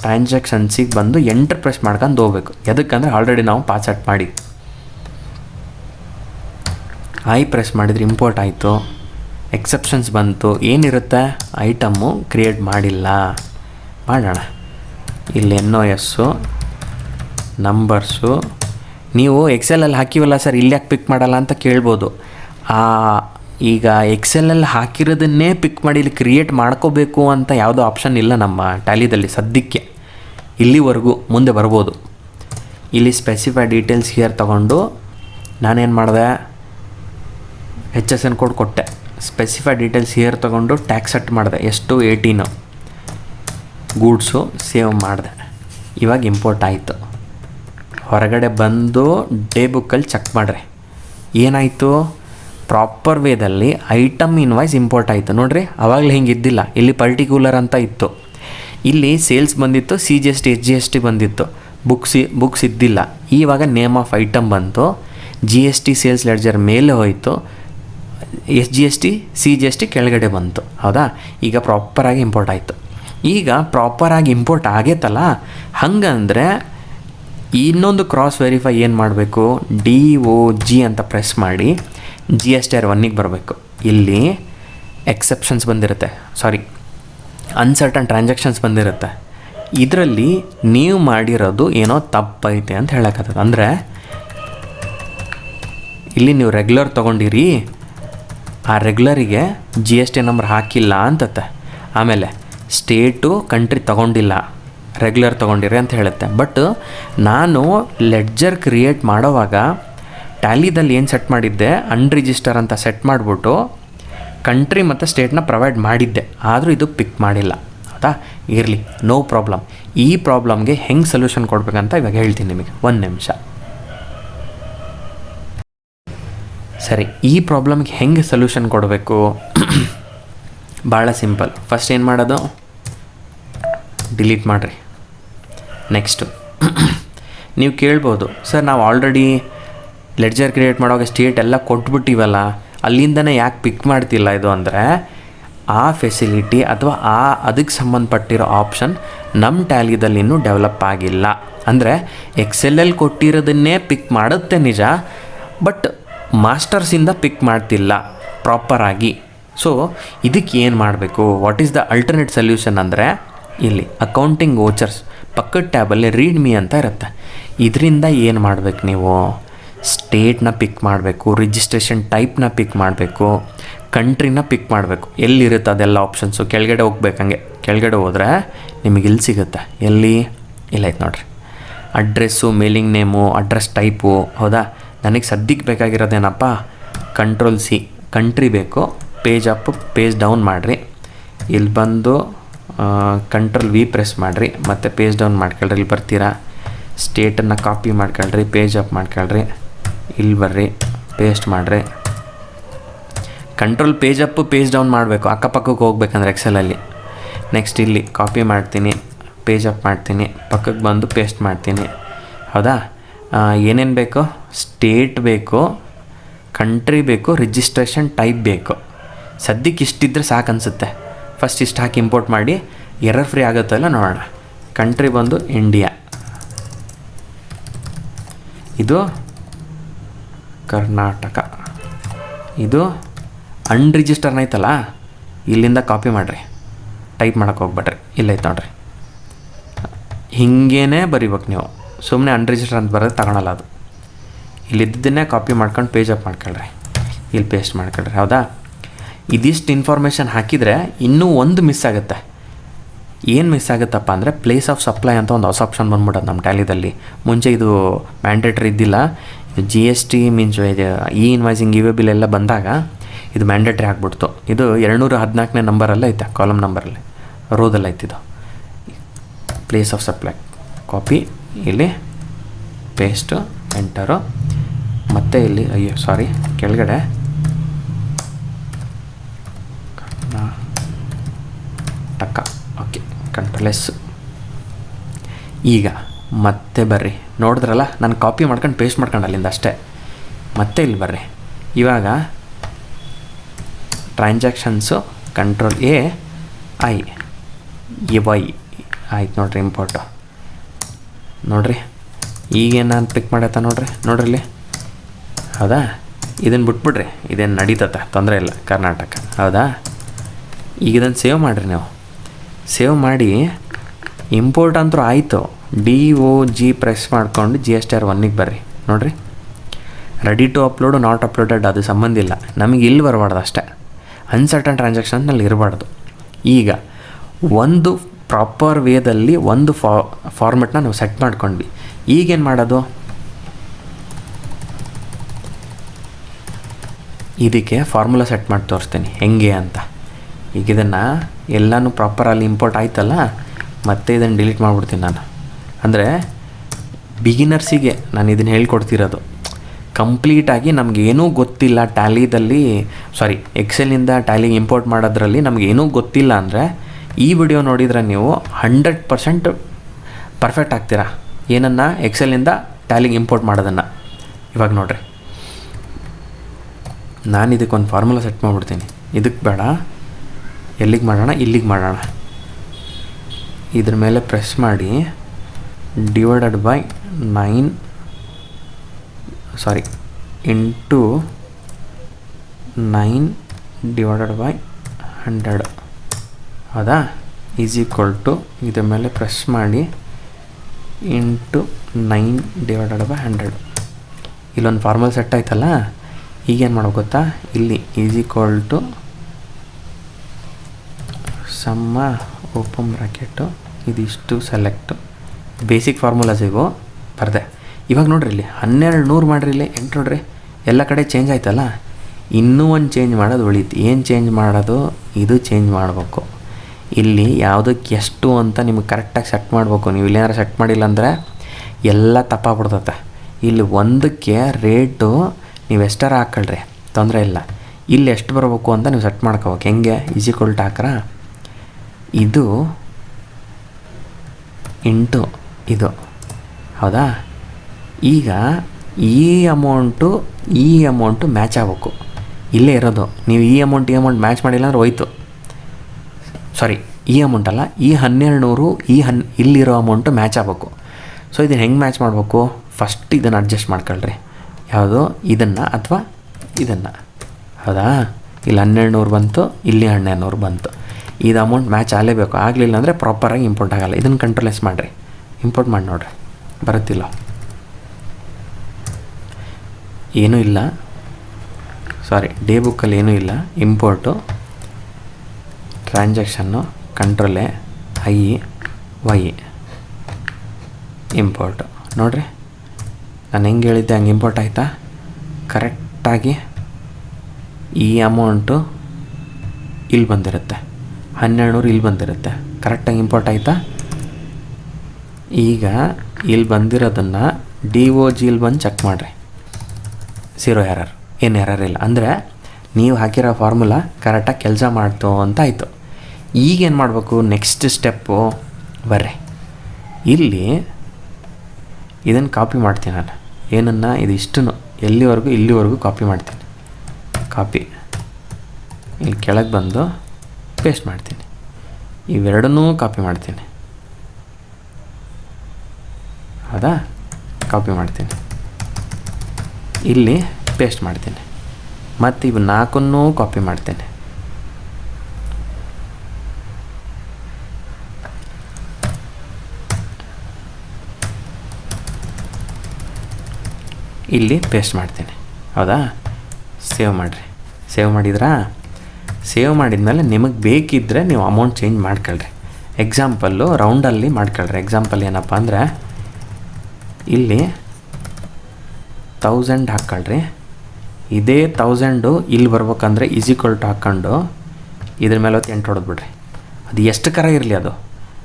ಟ್ರಾನ್ಸಾಕ್ಷನ್ಸಿಗೆ ಬಂದು ಎಂಟರ್ ಪ್ರೆಸ್ ಮಾಡ್ಕೊಂಡು ಹೋಗ್ಬೇಕು. ಎದಕ್ಕಂದ್ರೆ ಆಲ್ರೆಡಿ ನಾವು ಪಾಸ್ಔಟ್ ಮಾಡಿ. ಐ ಪ್ರೆಸ್ ಮಾಡಿದ್ರೆ ಇಂಪೋರ್ಟ್ ಆಯಿತು. ಎಕ್ಸೆಪ್ಷನ್ಸ್ ಬಂತು. ಏನಿರುತ್ತೆ? ಐಟಮ್ಮು ಕ್ರಿಯೇಟ್ ಮಾಡಿಲ್ಲ. ಮಾಡೋಣ. ಇಲ್ಲಿ ಎನ್ ಒ ಎಸ್ಸು ನಂಬರ್ಸು ನೀವು ಎಕ್ಸೆಲಲ್ಲಿ ಹಾಕಿವಲ್ಲ ಸರ್ ಇಲ್ಲಿ ಯಾಕೆ ಪಿಕ್ ಮಾಡಲ್ಲ ಅಂತ ಕೇಳ್ಬೋದು. ಈಗ ಎಕ್ಸೆಲಲ್ಲಿ ಹಾಕಿರೋದನ್ನೇ ಪಿಕ್ ಮಾಡಿ ಇಲ್ಲಿ ಕ್ರಿಯೇಟ್ ಮಾಡ್ಕೋಬೇಕು ಅಂತ ಯಾವುದೋ ಆಪ್ಷನ್ ಇಲ್ಲ ನಮ್ಮ ಟ್ಯಾಲಿದಲ್ಲಿ ಸದ್ಯಕ್ಕೆ. ಇಲ್ಲಿವರೆಗೂ ಮುಂದೆ ಬರ್ಬೋದು. ಇಲ್ಲಿ ಸ್ಪೆಸಿಫೈ ಡೀಟೇಲ್ಸ್ ಹಿಯರ್ ತಗೊಂಡು ನಾನೇನು ಮಾಡಿದೆ? ಎಚ್ ಎಸ್ ಎನ್ ಕೋಡ್ ಕೊಟ್ಟೆ. ಸ್ಪೆಸಿಫೈ ಡೀಟೇಲ್ಸ್ ಹಿಯರ್ ತೊಗೊಂಡು ಟ್ಯಾಕ್ಸ್ ಸೆಟ್ ಮಾಡಿದೆ. ಎಷ್ಟು? ಏಯ್ಟೀನು ಗೂಡ್ಸು ಸೇವ್ ಮಾಡಿದೆ. ಇವಾಗ ಇಂಪೋರ್ಟ್ ಆಯಿತು. ಹೊರಗಡೆ ಬಂದು ಡೇ ಬುಕ್ಕಲ್ಲಿ ಚೆಕ್ ಮಾಡ್ರಿ. ಏನಾಯಿತು? ಪ್ರಾಪರ್ ವೇದಲ್ಲಿ ಐಟಮ್ ಇನ್ವಾಯ್ಸ್ ಇಂಪೋರ್ಟ್ ಆಯಿತು. ನೋಡ್ರಿ, ಅವಾಗಲೇ ಹಿಂಗೆ ಇದ್ದಿಲ್ಲ. ಇಲ್ಲಿ ಪರ್ಟಿಕ್ಯುಲರ್ ಅಂತ ಇತ್ತು. ಇಲ್ಲಿ ಸೇಲ್ಸ್ ಬಂದಿತ್ತು C G S T H G S T ಬಂದಿತ್ತು. ಬುಕ್ಸ್ ಬುಕ್ಸ್ ಇದ್ದಿಲ್ಲ. ಈವಾಗ ನೇಮ್ ಆಫ್ ಐಟಮ್ ಬಂತು. G S T sales ledger ಮೇಲೆ ಹೋಯಿತು. S G S T C G S T ಕೆಳಗಡೆ ಬಂತು. ಹೌದಾ? ಈಗ ಪ್ರಾಪರಾಗಿ ಇಂಪೋರ್ಟ್ ಆಯಿತು. ಈಗ ಪ್ರಾಪರಾಗಿ ಇಂಪೋರ್ಟ್ ಆಗೈತಲ್ಲ? ಹಂಗಂದರೆ ಇನ್ನೊಂದು ಕ್ರಾಸ್ ವೆರಿಫೈ ಏನು ಮಾಡಬೇಕು? ಡಿ ಒ ಜಿ ಅಂತ ಪ್ರೆಸ್ ಮಾಡಿ ಜಿ ಎಸ್ ಟಿ ಆರ್ ಒನ್ನಿಗೆ ಬರಬೇಕು. ಇಲ್ಲಿ ಎಕ್ಸೆಪ್ಷನ್ಸ್ ಬಂದಿರುತ್ತೆ. ಸಾರಿ ಅನ್ಸರ್ಟನ್ ಟ್ರಾನ್ಸಾಕ್ಷನ್ಸ್ ಬಂದಿರುತ್ತೆ. ಇದರಲ್ಲಿ ನೀವು ಮಾಡಿರೋದು ಏನೋ ತಪ್ಪೈತೆ ಅಂತ ಹೇಳೋಕ್ಕಾಗತ್ತೆ. ಅಂದರೆ ಇಲ್ಲಿ ನೀವು ರೆಗ್ಯುಲರ್ ತೊಗೊಂಡಿರಿ, ಆ ರೆಗ್ಯುಲರಿಗೆ ಜಿ ಎಸ್ ಟಿ ನಂಬರ್ ಹಾಕಿಲ್ಲ ಅಂತತ್ತೆ. ಆಮೇಲೆ ಸ್ಟೇಟು ಕಂಟ್ರಿ ತೊಗೊಂಡಿಲ್ಲ. ರೆಗ್ಯುಲರ್ ತೊಗೊಂಡಿರಿ ಅಂತ ಹೇಳುತ್ತೆ. ಬಟ್ ನಾನು ಲೆಡ್ಜರ್ ಕ್ರಿಯೇಟ್ ಮಾಡೋವಾಗ ಟ್ಯಾಲಿದಲ್ಲಿ ಏನು ಸೆಟ್ ಮಾಡಿದ್ದೆ? ಅನ್ರಿಜಿಸ್ಟರ್ ಅಂತ ಸೆಟ್ ಮಾಡಿಬಿಟ್ಟು ಕಂಟ್ರಿ ಮತ್ತು ಸ್ಟೇಟ್ನ ಪ್ರೊವೈಡ್ ಮಾಡಿದ್ದೆ. ಆದರೂ ಇದು ಪಿಕ್ ಮಾಡಿಲ್ಲ. ಹೌದಾ? ಇರಲಿ ನೋ ಪ್ರಾಬ್ಲಮ್ ಈ ಪ್ರಾಬ್ಲಮ್ಗೆ ಹೆಂಗೆ ಸೊಲ್ಯೂಷನ್ ಕೊಡಬೇಕಂತ ಇವಾಗ ಹೇಳ್ತೀನಿ ನಿಮಗೆ. ಒಂದು ನಿಮಿಷ. ಸರಿ, ಈ ಪ್ರಾಬ್ಲಮ್ಗೆ ಹೆಂಗೆ ಸೊಲ್ಯೂಷನ್ ಕೊಡಬೇಕು? ಭಾಳ ಸಿಂಪಲ್ ಫಸ್ಟ್ ಏನು ಮಾಡೋದು? ಡಿಲೀಟ್ ಮಾಡಿರಿ. ನೆಕ್ಸ್ಟು ನೀವು ಕೇಳ್ಬೋದು, ಸರ್, ನಾವು ಆಲ್ರೆಡಿ ಲೆಡ್ಜರ್ ಕ್ರಿಯೇಟ್ ಮಾಡೋವಾಗ ಸ್ಟೇಟ್ ಎಲ್ಲ ಕೊಟ್ಬಿಟ್ಟಿವಲ್ಲ, ಅಲ್ಲಿಂದನೇ ಯಾಕೆ ಪಿಕ್ ಮಾಡ್ತಿಲ್ಲ ಇದು ಅಂದರೆ, ಆ ಫೆಸಿಲಿಟಿ ಅಥವಾ ಆ ಅದಕ್ಕೆ ಸಂಬಂಧಪಟ್ಟಿರೋ ಆಪ್ಷನ್ ನಮ್ಮ ಟ್ಯಾಲಿದಲ್ಲಿ ಇನ್ನೂ ಡೆವಲಪ್ ಆಗಿಲ್ಲ. ಅಂದರೆ ಎಕ್ಸೆಲಲ್ಲಿ ಕೊಟ್ಟಿರೋದನ್ನೇ ಪಿಕ್ ಮಾಡುತ್ತೆ ನಿಜ ಬಟ್ ಮಾಸ್ಟರ್ಸಿಂದ ಪಿಕ್ ಮಾಡ್ತಿಲ್ಲ ಪ್ರಾಪರಾಗಿ ಸೊ ಇದಕ್ಕೆ ಏನು ಮಾಡಬೇಕು? What is the alternate solution ಅಂದರೆ, ಇಲ್ಲಿ ಅಕೌಂಟಿಂಗ್ ವೋಚರ್ಸ್ ಪಕ್ಕದ ಟ್ಯಾಬಲ್ಲಿ ರೀಡ್ ಮೀ ಅಂತ ಇರುತ್ತೆ. ಇದರಿಂದ ಏನು ಮಾಡಬೇಕು ನೀವು? ಸ್ಟೇಟ್ನ ಪಿಕ್ ಮಾಡಬೇಕು ರಿಜಿಸ್ಟ್ರೇಷನ್ ಟೈಪ್ನ ಪಿಕ್ ಮಾಡಬೇಕು ಕಂಟ್ರಿನ ಪಿಕ್ ಮಾಡಬೇಕು. ಎಲ್ಲಿರುತ್ತೆ ಅದೆಲ್ಲ ಆಪ್ಷನ್ಸು ಕೆಳಗಡೆ ಹೋಗ್ಬೇಕಂಗೆ ಕೆಳಗಡೆ ಹೋದರೆ ನಿಮಗೆ ಇಲ್ಲಿ ಸಿಗುತ್ತೆ. ಎಲ್ಲಿ? ಇಲ್ಲೈತೆ ನೋಡ್ರಿ. Address mailing name address type ಹೌದಾ? ನನಗೆ ಸದ್ಯಕ್ಕೆ ಬೇಕಾಗಿರೋದೇನಪ್ಪ? ಕಂಟ್ರೋಲ್ ಸಿ ಕಂಟ್ರಿ ಬೇಕು. ಪೇಜ್ ಅಪ್ ಪೇಜ್ ಡೌನ್ ಮಾಡಿರಿ. ಇಲ್ಲಿ ಬಂದು ಕಂಟ್ರೋಲ್ ವಿ ಪ್ರೆಸ್ ಮಾಡಿರಿ, ಮತ್ತು ಪೇಜ್ ಡೌನ್ ಮಾಡ್ಕೊಳ್ರಿ, ಇಲ್ಲಿ ಬರ್ತೀರಾ? ಸ್ಟೇಟನ್ನು ಕಾಪಿ ಮಾಡ್ಕೊಳ್ರಿ ಪೇಜ್ ಅಪ್ ಮಾಡ್ಕೊಳ್ರಿ, ಇಲ್ಲಿ ಬರ್ರಿ ಪೇಸ್ಟ್ ಮಾಡಿರಿ. Control page up page down ಮಾಡಬೇಕು, ಅಕ್ಕಪಕ್ಕಕ್ಕೆ ಹೋಗ್ಬೇಕಂದ್ರೆ ಎಕ್ಸೆಲಲ್ಲಿ ನೆಕ್ಸ್ಟ್ ಇಲ್ಲಿ ಕಾಪಿ ಮಾಡ್ತೀನಿ ಪೇಜ್ ಅಪ್ ಮಾಡ್ತೀನಿ, ಪಕ್ಕಕ್ಕೆ ಬಂದು ಪೇಸ್ಟ್ ಮಾಡ್ತೀನಿ. ಹೌದಾ? ಏನೇನು ಬೇಕು? ಸ್ಟೇಟ್ ಬೇಕು ಕಂಟ್ರಿ ಬೇಕು ರಿಜಿಸ್ಟ್ರೇಷನ್ ಟೈಪ್ ಬೇಕು. ಸದ್ಯಕ್ಕೆ ಇಷ್ಟಿದ್ರೆ ಸಾಕು ಅನಿಸುತ್ತೆ ಫಸ್ಟ್ ಇಷ್ಟು ಹಾಕಿ ಇಂಪೋರ್ಟ್ ಮಾಡಿ ಎರರ್ ಫ್ರೀ ಆಗುತ್ತಲ್ಲ ನೋಡೋಣ. ಕಂಟ್ರಿ ಬಂದು ಇಂಡಿಯಾ ಇದು ಕರ್ನಾಟಕ. ಇದು ಅನ್ರಿಜಿಸ್ಟರ್ನ ಐತಲ್ಲ ಇಲ್ಲಿಂದ ಕಾಪಿ ಮಾಡಿರಿ. ಟೈಪ್ ಮಾಡೋಕೆ ಹೋಗ್ಬೇಡ್ರಿ. ಇಲ್ಲೈತೆ ನೋಡ್ರಿ. ಹಿಂಗೇನೆ ಬರಿಬೇಕು ನೀವು. ಸುಮ್ಮನೆ ಅನ್ರಿಜಿಸ್ಟರ್ ಅಂತ ಬರೋದು ತಗೊಳಲ್ಲ ಅದು. ಇಲ್ಲಿದ್ದನ್ನೇ ಕಾಪಿ ಮಾಡ್ಕೊಂಡು ಪೇಜ್ ಅಪ್ ಮಾಡ್ಕೊಳ್ರಿ. ಇಲ್ಲಿ ಪೇಸ್ಟ್ ಮಾಡ್ಕೊಳ್ರಿ. ಹೌದಾ? ಇದಿಷ್ಟು ಇನ್ಫಾರ್ಮೇಷನ್ ಹಾಕಿದರೆ ಇನ್ನೂ ಒಂದು ಮಿಸ್ ಆಗುತ್ತೆ. ಏನು ಮಿಸ್ ಆಗುತ್ತಪ್ಪ ಅಂದರೆ ಪ್ಲೇಸ್ ಆಫ್ ಸಪ್ಲೈ ಅಂತ ಒಂದು ಹೊಸ ಆಪ್ಷನ್ ಬಂದ್ಬಿಡೋದು ನಮ್ಮ ಟ್ಯಾಲಿದಲ್ಲಿ. ಮುಂಚೆ ಇದು ಮ್ಯಾಂಡೇಟ್ರಿ ಇದ್ದಿಲ್ಲ. ಇದು G S T means E invoicing ಇವೆ ಬಿಲ್ ಎಲ್ಲ ಬಂದಾಗ ಇದು ಮ್ಯಾಂಡೇಟ್ರಿ ಆಗಿಬಿಡ್ತು. ಇದು ಎರಡುನೂರ ಹದಿನಾಲ್ಕನೇ ನಂಬರಲ್ಲ ಐತೆ ಕಾಲಮ್ ನಂಬರಲ್ಲಿ ರೋದಲ್ಲಿ ಇದು. ಪ್ಲೇಸ್ ಆಫ್ ಸಪ್ಲೈ ಕಾಪಿ ಇಲ್ಲಿ ಪೇಸ್ಟು ಎಂಟರು ಮತ್ತು ಇಲ್ಲಿ, ಅಯ್ಯೋ ಸಾರಿ ಕೆಳಗಡೆ ಕಂಟ್ರೋಲ್ ಈಗ, ಮತ್ತೆ ಬರ್ರಿ. ನೋಡಿದ್ರಲ್ಲ, ನಾನು ಕಾಪಿ ಮಾಡ್ಕೊಂಡು ಪೇಸ್ಟ್ ಮಾಡ್ಕೊಂಡು ಅಲ್ಲಿಂದ ಅಷ್ಟೇ. ಮತ್ತೆ ಇಲ್ಲಿ ಬರ್ರಿ. ಇವಾಗ transactions control A I A Y ಆಯ್ತು ನೋಡ್ರಿ ಇಂಪೋರ್ಟು ನೋಡ್ರಿ, ಈಗೇನು ನಾನು ಪಿಕ್ ಮಾಡತ್ತ ನೋಡ್ರಿ ನೋಡ್ರಿ ಇಲ್ಲಿ ಹೌದಾ? ಇದನ್ನು ಬಿಟ್ಬಿಡ್ರಿ, ಇದೇನು ನಡೀತತ್ತ ತೊಂದರೆ ಇಲ್ಲ, ಕರ್ನಾಟಕ. ಹೌದಾ? ಈಗ ಇದನ್ನು ಸೇವ್ ಮಾಡಿರಿ ನೀವು. ಸೇವ್ ಮಾಡಿ ಇಂಪೋರ್ಟ್ ಅಂತೂ ಆಯಿತು. ಡಿ ಒ ಜಿ ಪ್ರೆಸ್ ಮಾಡ್ಕೊಂಡು ಜಿ ಎಸ್ ಟಿ ಆರ್ ಒನ್ನಿಗೆ ಬರ್ರಿ. ನೋಡಿರಿ. Ready to upload not uploaded ಅದು ಸಂಬಂಧ ಇಲ್ಲ. ನಮಗೆ ಇಲ್ಲಿ ಬರಬಾರ್ದು ಅಷ್ಟೇ. ಅನ್ಸರ್ಟನ್ ಟ್ರಾನ್ಸಾಕ್ಷನ್ನಲ್ಲಿ ಇರಬಾರ್ದು. ಈಗ, ಒಂದು ಪ್ರಾಪರ್ ವೇದಲ್ಲಿ ಒಂದು ಫಾ ಫಾರ್ಮೆಟ್ನ ನಾವು ಸೆಟ್ ಮಾಡ್ಕೊಂಡ್ವಿ. ಈಗೇನು ಮಾಡೋದು? ಇದಕ್ಕೆ ಫಾರ್ಮುಲಾ ಸೆಟ್ ಮಾಡಿ ತೋರಿಸ್ತೀನಿ. ಹೆಂಗೆ ಅಂತ. ಈಗ ಇದನ್ನು ಎಲ್ಲನೂ ಪ್ರಾಪರಲ್ಲಿ ಇಂಪೋರ್ಟ್ ಆಯ್ತಲ್ಲ, ಮತ್ತೆ ಇದನ್ನು ಡಿಲೀಟ್ ಮಾಡಿಬಿಡ್ತೀನಿ ನಾನು. ಅಂದರೆ ಬಿಗಿನರ್ಸಿಗೆ ನಾನು ಇದನ್ನು ಹೇಳ್ಕೊಡ್ತಿರೋದು. ಕಂಪ್ಲೀಟಾಗಿ ನಮಗೇನೂ ಗೊತ್ತಿಲ್ಲ ಟ್ಯಾಲಿದಲ್ಲಿ ಸಾರಿ ಎಕ್ಸೆಲಿಂದ ಟ್ಯಾಲಿ ಇಂಪೋರ್ಟ್ ಮಾಡೋದ್ರಲ್ಲಿ ನಮಗೇನೂ ಗೊತ್ತಿಲ್ಲ ಅಂದರೆ, ಈ ವಿಡಿಯೋ ನೋಡಿದರೆ ನೀವು ಹಂಡ್ರೆಡ್ ಪರ್ಸೆಂಟ್ ಪರ್ಫೆಕ್ಟ್ ಆಗ್ತೀರಾ. ಏನನ್ನು ಎಕ್ಸೆಲಿಂದ ಟ್ಯಾಲಿಗೆ ಇಂಪೋರ್ಟ್ ಮಾಡೋದನ್ನು. ಇವಾಗ ನೋಡಿರಿ. ನಾನು ಇದಕ್ಕೊಂದು ಫಾರ್ಮುಲಾ ಸೆಟ್ ಮಾಡಿಬಿಡ್ತೀನಿ. ಇದಕ್ಕೆ ಬೇಡ. ಎಲ್ಲಿಗೆ ಮಾಡೋಣ, ಇಲ್ಲಿಗೆ ಮಾಡೋಣ. ಇದ್ರ ಮೇಲೆ ಪ್ರೆಸ್ ಮಾಡಿ divided by nine sorry into nine divided by hundred ಹೌದಾ? ಈಸ್ ಈಕ್ವಲ್ ಟು ಇದ್ರ ಮೇಲೆ ಪ್ರೆಸ್ ಮಾಡಿ into nine divided by hundred ಇಲ್ಲೊಂದು ಫಾರ್ಮಲ್ ಸೆಟ್ ಆಯ್ತಲ್ಲ? ಈಗೇನು ಮಾಡೋ ಗೊತ್ತಾ? ಇಲ್ಲಿ is equal to ಸಮ್ಮ open bracket ಇದಿಷ್ಟು ಸೆಲೆಕ್ಟು. ಬೇಸಿಕ್ ಫಾರ್ಮುಲಾಸ್ ಇವು, ಬರ್ದೆ. ಇವಾಗ ನೋಡ್ರಿ ಇಲ್ಲಿ, ಹನ್ನೆರಡು ನೂರು ಮಾಡಿರಿ ಇಲ್ಲಿ, ಎಂಟು ನೋಡ್ರಿ. ಎಲ್ಲ ಕಡೆ ಚೇಂಜ್ ಆಯ್ತಲ್ಲ? ಇನ್ನೂ ಒಂದು ಚೇಂಜ್ ಮಾಡೋದು ಉಳೀತು. ಏನು ಚೇಂಜ್ ಮಾಡೋದು? ಇದು ಚೇಂಜ್ ಮಾಡಬೇಕು. ಇಲ್ಲಿ ಯಾವುದಕ್ಕೆ ಎಷ್ಟು ಅಂತ ನಿಮಗೆ ಕರೆಕ್ಟಾಗಿ ಸೆಟ್ ಮಾಡಬೇಕು. ನೀವು ಇಲ್ಲೇನಾರು ಸೆಟ್ ಮಾಡಿಲ್ಲ ಅಂದರೆ ಎಲ್ಲ ತಪ್ಪಾಗ್ಬಿಡ್ತತೆ. ಇಲ್ಲಿ ಒಂದಕ್ಕೆ ರೇಟು ನೀವು ಎಷ್ಟರ ಹಾಕ್ಕೊಳ್ರಿ ತೊಂದರೆ ಇಲ್ಲ. ಇಲ್ಲಿ ಎಷ್ಟು ಬರಬೇಕು ಅಂತ ನೀವು ಸೆಟ್ ಮಾಡ್ಕೋಬೇಕು. ಹೆಂಗೆ? ಈಜಿಕ್ವಲ್ಟ್ ಹಾಕ್ರ? ಇದು ಇಂಟು ಇದು. ಹೌದಾ? ಈಗ ಈ ಅಮೌಂಟು ಈ ಅಮೌಂಟು ಮ್ಯಾಚ್ ಆಗಬೇಕು. ಇಲ್ಲೇ ಇರೋದು. ನೀವು ಈ ಅಮೌಂಟ್ ಈ ಅಮೌಂಟ್ ಮ್ಯಾಚ್ ಮಾಡಿಲ್ಲ ಅಂದ್ರೆ ಹೋಯ್ತು. ಸಾರಿ ಈ ಅಮೌಂಟ್ ಅಲ್ಲ, ಈ ಹನ್ನೆರಡು ನೂರು ಈ ಹನ್, ಇಲ್ಲಿರೋ ಅಮೌಂಟು ಮ್ಯಾಚ್ ಆಗಬೇಕು. ಸೊ ಇದನ್ನು ಹೆಂಗೆ ಮ್ಯಾಚ್ ಮಾಡಬೇಕು? ಫಸ್ಟ್ ಇದನ್ನು ಅಡ್ಜಸ್ಟ್ ಮಾಡ್ಕೊಳ್ರಿ. ಯಾವುದು? ಇದನ್ನು ಅಥವಾ ಇದನ್ನು. ಹೌದಾ? ಇಲ್ಲಿ ಹನ್ನೆರಡು ನೂರು ಬಂತು, ಇಲ್ಲಿ ಹನ್ನೆರಡು ನೂರು ಬಂತು. ಇದು ಅಮೌಂಟ್ ಮ್ಯಾಚ್ ಆಗಲೇಬೇಕು. ಆಗಲಿಲ್ಲ ಅಂದರೆ ಪ್ರಾಪರಾಗಿ ಇಂಪೋರ್ಟ್ ಆಗಲ್ಲ. ಇದನ್ನು ಕಂಟ್ರೋಲೆಸ್ ಮಾಡಿರಿ. ಇಂಪೋರ್ಟ್ ಮಾಡಿ ನೋಡಿರಿ. ಬರುತ್ತಿಲ್ಲ. ಏನೂ ಇಲ್ಲ. ಸಾರಿ ಡೇ ಬುಕ್ಕಲ್ಲಿ ಏನೂ ಇಲ್ಲ. Import transaction ಕಂಟ್ರೋಲೆ I Y import ನೋಡಿರಿ. ನಾನು ಹೆಂಗೆ ಹೇಳಿದ್ದೆ ಹಂಗೆ ಇಂಪೋರ್ಟ್ ಆಯಿತಾ? ಕರೆಕ್ಟಾಗಿ ಈ ಅಮೌಂಟು ಇಲ್ಲಿ ಬಂದಿರುತ್ತೆ. ಹನ್ನೆರಡು ನೂರು ಇಲ್ಲಿ ಬಂದಿರುತ್ತೆ. ಕರೆಕ್ಟಾಗಿ ಇಂಪೋರ್ಟ್ ಆಯಿತಾ? ಈಗ ಇಲ್ಲಿ ಬಂದಿರೋದನ್ನು ಡಿ ಒ ಜಿಲ್ಲಿ ಬಂದು ಚೆಕ್ ಮಾಡಿರಿ. ಸೀರೋ ಎರರ್ ಏನು ಎರರ್ ಇಲ್ಲ. ಅಂದರೆ ನೀವು ಹಾಕಿರೋ ಫಾರ್ಮುಲಾ ಕರೆಕ್ಟಾಗಿ ಕೆಲಸ ಮಾಡ್ತು ಅಂತ ಆಯಿತು. ಈಗೇನು ಮಾಡಬೇಕು? ನೆಕ್ಸ್ಟ್ ಸ್ಟೆಪ್ಪು ಬರ್ರಿ. ಇಲ್ಲಿ ಇದನ್ನು ಕಾಪಿ ಮಾಡ್ತೀನಿ ನಾನು. ಏನನ್ನು? ಇದಿಷ್ಟು ಎಲ್ಲಿವರೆಗೂ ಇಲ್ಲಿವರೆಗೂ ಕಾಪಿ ಮಾಡ್ತೀನಿ. ಕಾಪಿ ಇಲ್ಲಿ ಕೆಳಗೆ ಬಂದು ಪೇಸ್ಟ್ ಮಾಡ್ತೀನಿ. ಇವೆರಡನ್ನೂ ಕಾಪಿ ಮಾಡ್ತೀನಿ. ಹೌದಾ? ಕಾಪಿ ಮಾಡ್ತೀನಿ. ಇಲ್ಲಿ ಪೇಸ್ಟ್ ಮಾಡ್ತೀನಿ. ಮತ್ತು ಇವು ನಾಲ್ಕನ್ನೂ ಕಾಪಿ ಮಾಡ್ತೇನೆ. ಇಲ್ಲಿ ಪೇಸ್ಟ್ ಮಾಡ್ತೀನಿ. ಹೌದಾ? ಸೇವ್ ಮಾಡಿರಿ. ಸೇವ್ ಮಾಡಿದ್ರಾ? ಸೇವ್ ಮಾಡಿದ್ಮೇಲೆ ನಿಮಗೆ ಬೇಕಿದ್ದರೆ ನೀವು ಅಮೌಂಟ್ ಚೇಂಜ್ ಮಾಡ್ಕೊಳ್ರಿ. ಎಕ್ಸಾಂಪಲ್ಲು ರೌಂಡಲ್ಲಿ ಮಾಡ್ಕೊಳ್ರಿ. ಎಕ್ಸಾಂಪಲ್ ಏನಪ್ಪ ಅಂದರೆ, ಇಲ್ಲಿ ತೌಸಂಡ್ ಹಾಕ್ಕೊಳ್ರಿ ಇದೇ ತೌಸಂಡು ಇಲ್ಲಿ ಬರ್ಬೇಕಂದ್ರೆ ಈಸಿಕ್ವಲ್ ಟು ಹಾಕ್ಕೊಂಡು ಇದ್ರ ಮೇಲೆ ಹೊತ್ತು ಎಂಟು ಹೊಡೆದ್ಬಿಡ್ರಿ. ಅದು ಎಷ್ಟು ಕರ ಇರಲಿ ಅದು?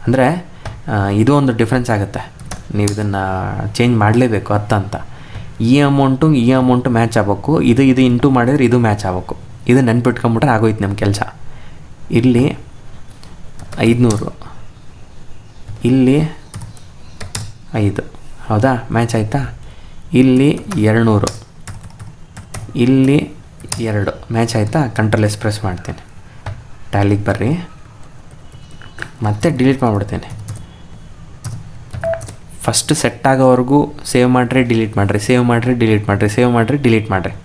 ಅಂದರೆ ಇದು ಒಂದು ಡಿಫ್ರೆನ್ಸ್ ಆಗುತ್ತೆ. ನೀವು ಇದನ್ನು ಚೇಂಜ್ ಮಾಡಲೇಬೇಕು ಹತ್ತಂತ. ಈ ಅಮೌಂಟು ಈ ಅಮೌಂಟು ಮ್ಯಾಚ್ ಆಗಬೇಕು. ಇದು ಇದು ಇಂಟು ಮಾಡಿದರೆ ಇದು ಮ್ಯಾಚ್ ಆಗಬೇಕು. ಇದು ನೆನ್ಪಿಟ್ಕೊಂಬಿಟ್ರೆ ಆಗೋಯ್ತು ನಮ್ಮ ಕೆಲಸ. ಇಲ್ಲಿ ಐದುನೂರು. ಇಲ್ಲಿ ಐದು. ಹೌದಾ? ಮ್ಯಾಚ್ ಆಯಿತಾ? ಇಲ್ಲಿ ಎರಡುನೂರು. ಇಲ್ಲಿ ಎರಡು. ಮ್ಯಾಚ್ ಆಯಿತಾ? ಕಂಟ್ರೋಲ್ ಎಕ್ಸ್ಪ್ರೆಸ್ ಮಾಡ್ತೀನಿ. ಟ್ಯಾಲಿಗೆ ಬರ್ರಿ. ಮತ್ತೆ ಡಿಲೀಟ್ ಮಾಡಿಬಿಡ್ತೇನೆ. ಫಸ್ಟ್ ಸೆಟ್ ಆಗೋವರೆಗೂ ಸೇವ್ ಮಾಡಿರಿ ಡಿಲೀಟ್ ಮಾಡಿರಿ. ಸೇವ್ ಮಾಡಿರಿ ಡಿಲೀಟ್ ಮಾಡಿರಿ. ಸೇವ್ ಮಾಡಿರಿ ಡಿಲೀಟ್ ಮಾಡಿರಿ.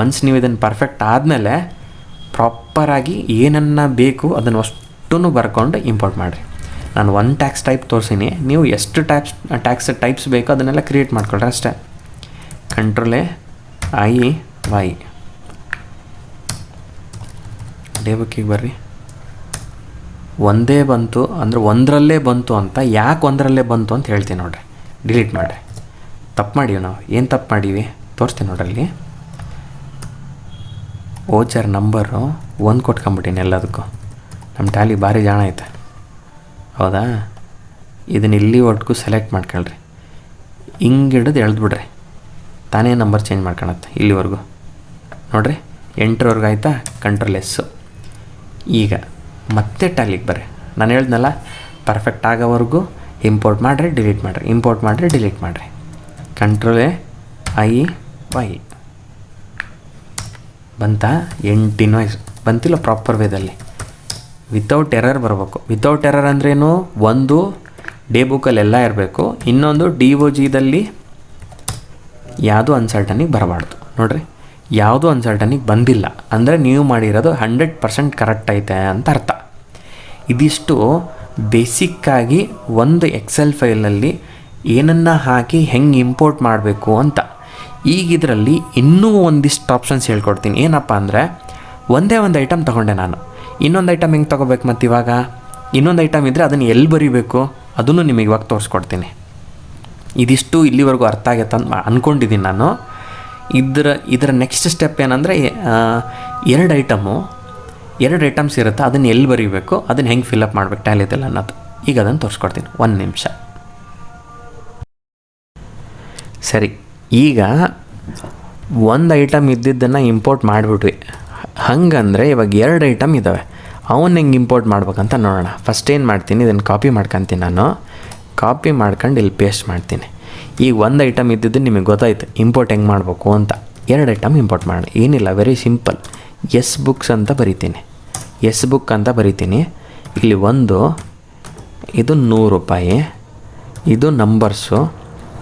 ಒನ್ಸ್ ನೀವು ಇದನ್ನು ಪರ್ಫೆಕ್ಟ್ ಆದಮೇಲೆ ಪ್ರಾಪರಾಗಿ ಏನನ್ನ ಬೇಕು ಅದನ್ನು ಅಷ್ಟೂ ಬರ್ಕೊಂಡು ಇಂಪೋರ್ಟ್ ಮಾಡಿರಿ. ನಾನು ಒನ್ ಟ್ಯಾಕ್ಸ್ ಟೈಪ್ ತೋರಿಸೀನಿ. ನೀವು ಎಷ್ಟು ಟ್ಯಾಕ್ಸ್ ಟ್ಯಾಕ್ಸ್ ಟೈಪ್ಸ್ ಬೇಕೋ ಅದನ್ನೆಲ್ಲ ಕ್ರಿಯೇಟ್ ಮಾಡ್ಕೊಳ್ರಿ ಅಷ್ಟೇ. ಕಂಟ್ರೋಲೆ ಐ ವೈ ಡೇ ಬುಕ್ಕಿಗೆ ಬರ್ರಿ. ಒಂದೇ ಬಂತು, ಅಂದರೆ ಒಂದರಲ್ಲೇ ಬಂತು ಅಂತ, ಯಾಕೆ ಒಂದರಲ್ಲೇ ಬಂತು ಅಂತ ಹೇಳ್ತೀನಿ ನೋಡ್ರಿ. ಡಿಲೀಟ್ ಮಾಡಿರಿ. ತಪ್ಪು ಮಾಡೀವಿ ನಾವು? ಏನು ತಪ್ಪು ಮಾಡೀವಿ? ತೋರಿಸ್ತೀನಿ ನೋಡ್ರಲ್ಲಿ ಓಚರ್ ನಂಬರು ಒಂದು ಕೊಟ್ಕೊಂಬಿಟ್ಟೀನಿ ಎಲ್ಲದಕ್ಕೂ. ನಮ್ಮ ಟ್ಯಾಲಿ ಭಾರಿ ಜಾಣ ಐತೆ. ಹೌದಾ? ಇದನ್ನ ಇಲ್ಲಿ ಒಟ್ಟಿಗೂ ಸೆಲೆಕ್ಟ್ ಮಾಡ್ಕೊಳ್ರಿ. ಹಿಂಗೆ ಹಿಡಿದು ಎಳ್ದ್ಬಿಡ್ರಿ. ತಾನೇ ನಂಬರ್ ಚೇಂಜ್ ಮಾಡ್ಕೊಳತ್ತೆ ಇಲ್ಲಿವರೆಗೂ. ನೋಡಿರಿ, ಎಂಟರವರೆಗೂ ಆಯಿತಾ? ಕಂಟ್ರೋಲ್ ಎಸ್ಸು ಈಗ, ಮತ್ತೆ ಟ್ಯಾಲಿಗೆ ಬರ್ರಿ. ನಾನು ಹೇಳ್ದನಲ್ಲ ಪರ್ಫೆಕ್ಟ್ ಆಗೋವರೆಗೂ ಇಂಪೋರ್ಟ್ ಮಾಡಿರಿ ಡಿಲೀಟ್ ಮಾಡಿರಿ. ಇಂಪೋರ್ಟ್ ಮಾಡಿರಿ ಡಿಲೀಟ್ ಮಾಡಿರಿ. ಕಂಟ್ರೋಲೇ ಐ ವೈ ಬಂತಾ? ಎಂಟು ಇನ್ವಾಯ್ಸ್ ಬಂತಿಲ್ಲ ಪ್ರಾಪರ್ ವೇದಲ್ಲಿ ವಿತೌಟ್ ಎರರ್ ಬರಬೇಕು. ವಿತೌಟ್ ಎರರ್ ಅಂದ್ರೇನು? ಒಂದು ಡೇ ಬುಕ್ಕಲ್ಲಿ ಎಲ್ಲ ಇರಬೇಕು. ಇನ್ನೊಂದು ಡಿ ಒ ಜಿದಲ್ಲಿ ಯಾವುದೂ ಅನ್ಸರ್ಟನಿಗೆ ಬರಬಾರ್ದು. ನೋಡ್ರಿ? ಯಾವುದೂ ಅನ್ಸರ್ಟನಿಗೆ ಬಂದಿಲ್ಲ. ಅಂದರೆ ನೀವು ಮಾಡಿರೋದು ಹಂಡ್ರೆಡ್ ಪರ್ಸೆಂಟ್ ಕರೆಕ್ಟ್ ಐತೆ ಅಂತ ಅರ್ಥ. ಇದಿಷ್ಟು ಬೇಸಿಕ್ಕಾಗಿ ಒಂದು ಎಕ್ಸೆಲ್ ಫೈಲಲ್ಲಿ ಏನನ್ನು ಹಾಕಿ ಹೆಂಗೆ ಇಂಪೋರ್ಟ್ ಮಾಡಬೇಕು ಅಂತ ಈಗ ಇದರಲ್ಲಿ ಇನ್ನೂ ಒಂದಿಷ್ಟು ಆಪ್ಷನ್ಸ್ ಹೇಳ್ಕೊಡ್ತೀನಿ. ಏನಪ್ಪ ಅಂದರೆ, ಒಂದೇ ಒಂದು ಐಟಮ್ ತೊಗೊಂಡೆ ನಾನು. ಇನ್ನೊಂದು ಐಟಮ್ ಹೆಂಗೆ ತೊಗೋಬೇಕು ಮತ್ತು ಇವಾಗ? ಇನ್ನೊಂದು ಐಟಮ್ ಇದ್ದರೆ ಅದನ್ನು ಎಲ್ಲಿ ಬರೀಬೇಕು? ಅದನ್ನು ನಿಮಗೆ ಇವಾಗ ತೋರಿಸ್ಕೊಡ್ತೀನಿ. ಇದಿಷ್ಟು ಇಲ್ಲಿವರೆಗೂ ಅರ್ಥ ಆಗೈತೆ ಅಂತ ಅಂದ್ಕೊಂಡಿದ್ದೀನಿ ನಾನು. ಇದರ ಇದರ ನೆಕ್ಸ್ಟ್ ಸ್ಟೆಪ್ ಏನಂದರೆ ಎರಡು ಐಟಮು ಎರಡು ಐಟಮ್ಸ್ ಇರುತ್ತೆ. ಅದನ್ನು ಎಲ್ಲಿ ಬರೀಬೇಕು? ಅದನ್ನು ಹೆಂಗೆ ಫಿಲಪ್ ಮಾಡ್ಬೇಕು? ಟ್ಯಾಲಿದೆಲ್ಲ ಅನ್ನೋದು. ಈಗ ಅದನ್ನು ತೋರಿಸ್ಕೊಡ್ತೀನಿ. ಒಂದು ನಿಮಿಷ. ಸರಿ. ಈಗ ಒಂದು ಐಟಮ್ ಇದ್ದಿದ್ದನ್ನು ಇಂಪೋರ್ಟ್ ಮಾಡಿಬಿಟ್ವಿ. ಹಂಗಂದರೆ ಇವಾಗ ಎರಡು ಐಟಮ್ ಇದ್ದಾವೆ ಅವನ್ನ ಹೆಂಗೆ ಇಂಪೋರ್ಟ್ ಮಾಡ್ಬೇಕಂತ ನೋಡೋಣ. ಫಸ್ಟ್ ಏನು ಮಾಡ್ತೀನಿ ಇದನ್ನು ಕಾಪಿ ಮಾಡ್ಕೊತೀನಿ ನಾನು. ಕಾಪಿ ಮಾಡ್ಕೊಂಡು ಇಲ್ಲಿ ಪೇಸ್ಟ್ ಮಾಡ್ತೀನಿ. ಈಗ ಒಂದು ಐಟಮ್ ಇದ್ದಿದ್ದು ನಿಮಗೆ ಗೊತ್ತಾಯ್ತು ಇಂಪೋರ್ಟ್ ಹೆಂಗೆ ಮಾಡಬೇಕು ಅಂತ. ಎರಡು ಐಟಮ್ ಇಂಪೋರ್ಟ್ ಮಾಡೋಣ. ಏನಿಲ್ಲ ವೆರಿ ಸಿಂಪಲ್ ಎಸ್ ಬುಕ್ಸ್ ಅಂತ ಬರಿತೀನಿ. ಎಸ್ ಬುಕ್ ಅಂತ ಬರಿತೀನಿ. ಇಲ್ಲಿ ಒಂದು, ಇದು ನೂರು ರೂಪಾಯಿ. ಇದು ನಂಬರ್ಸು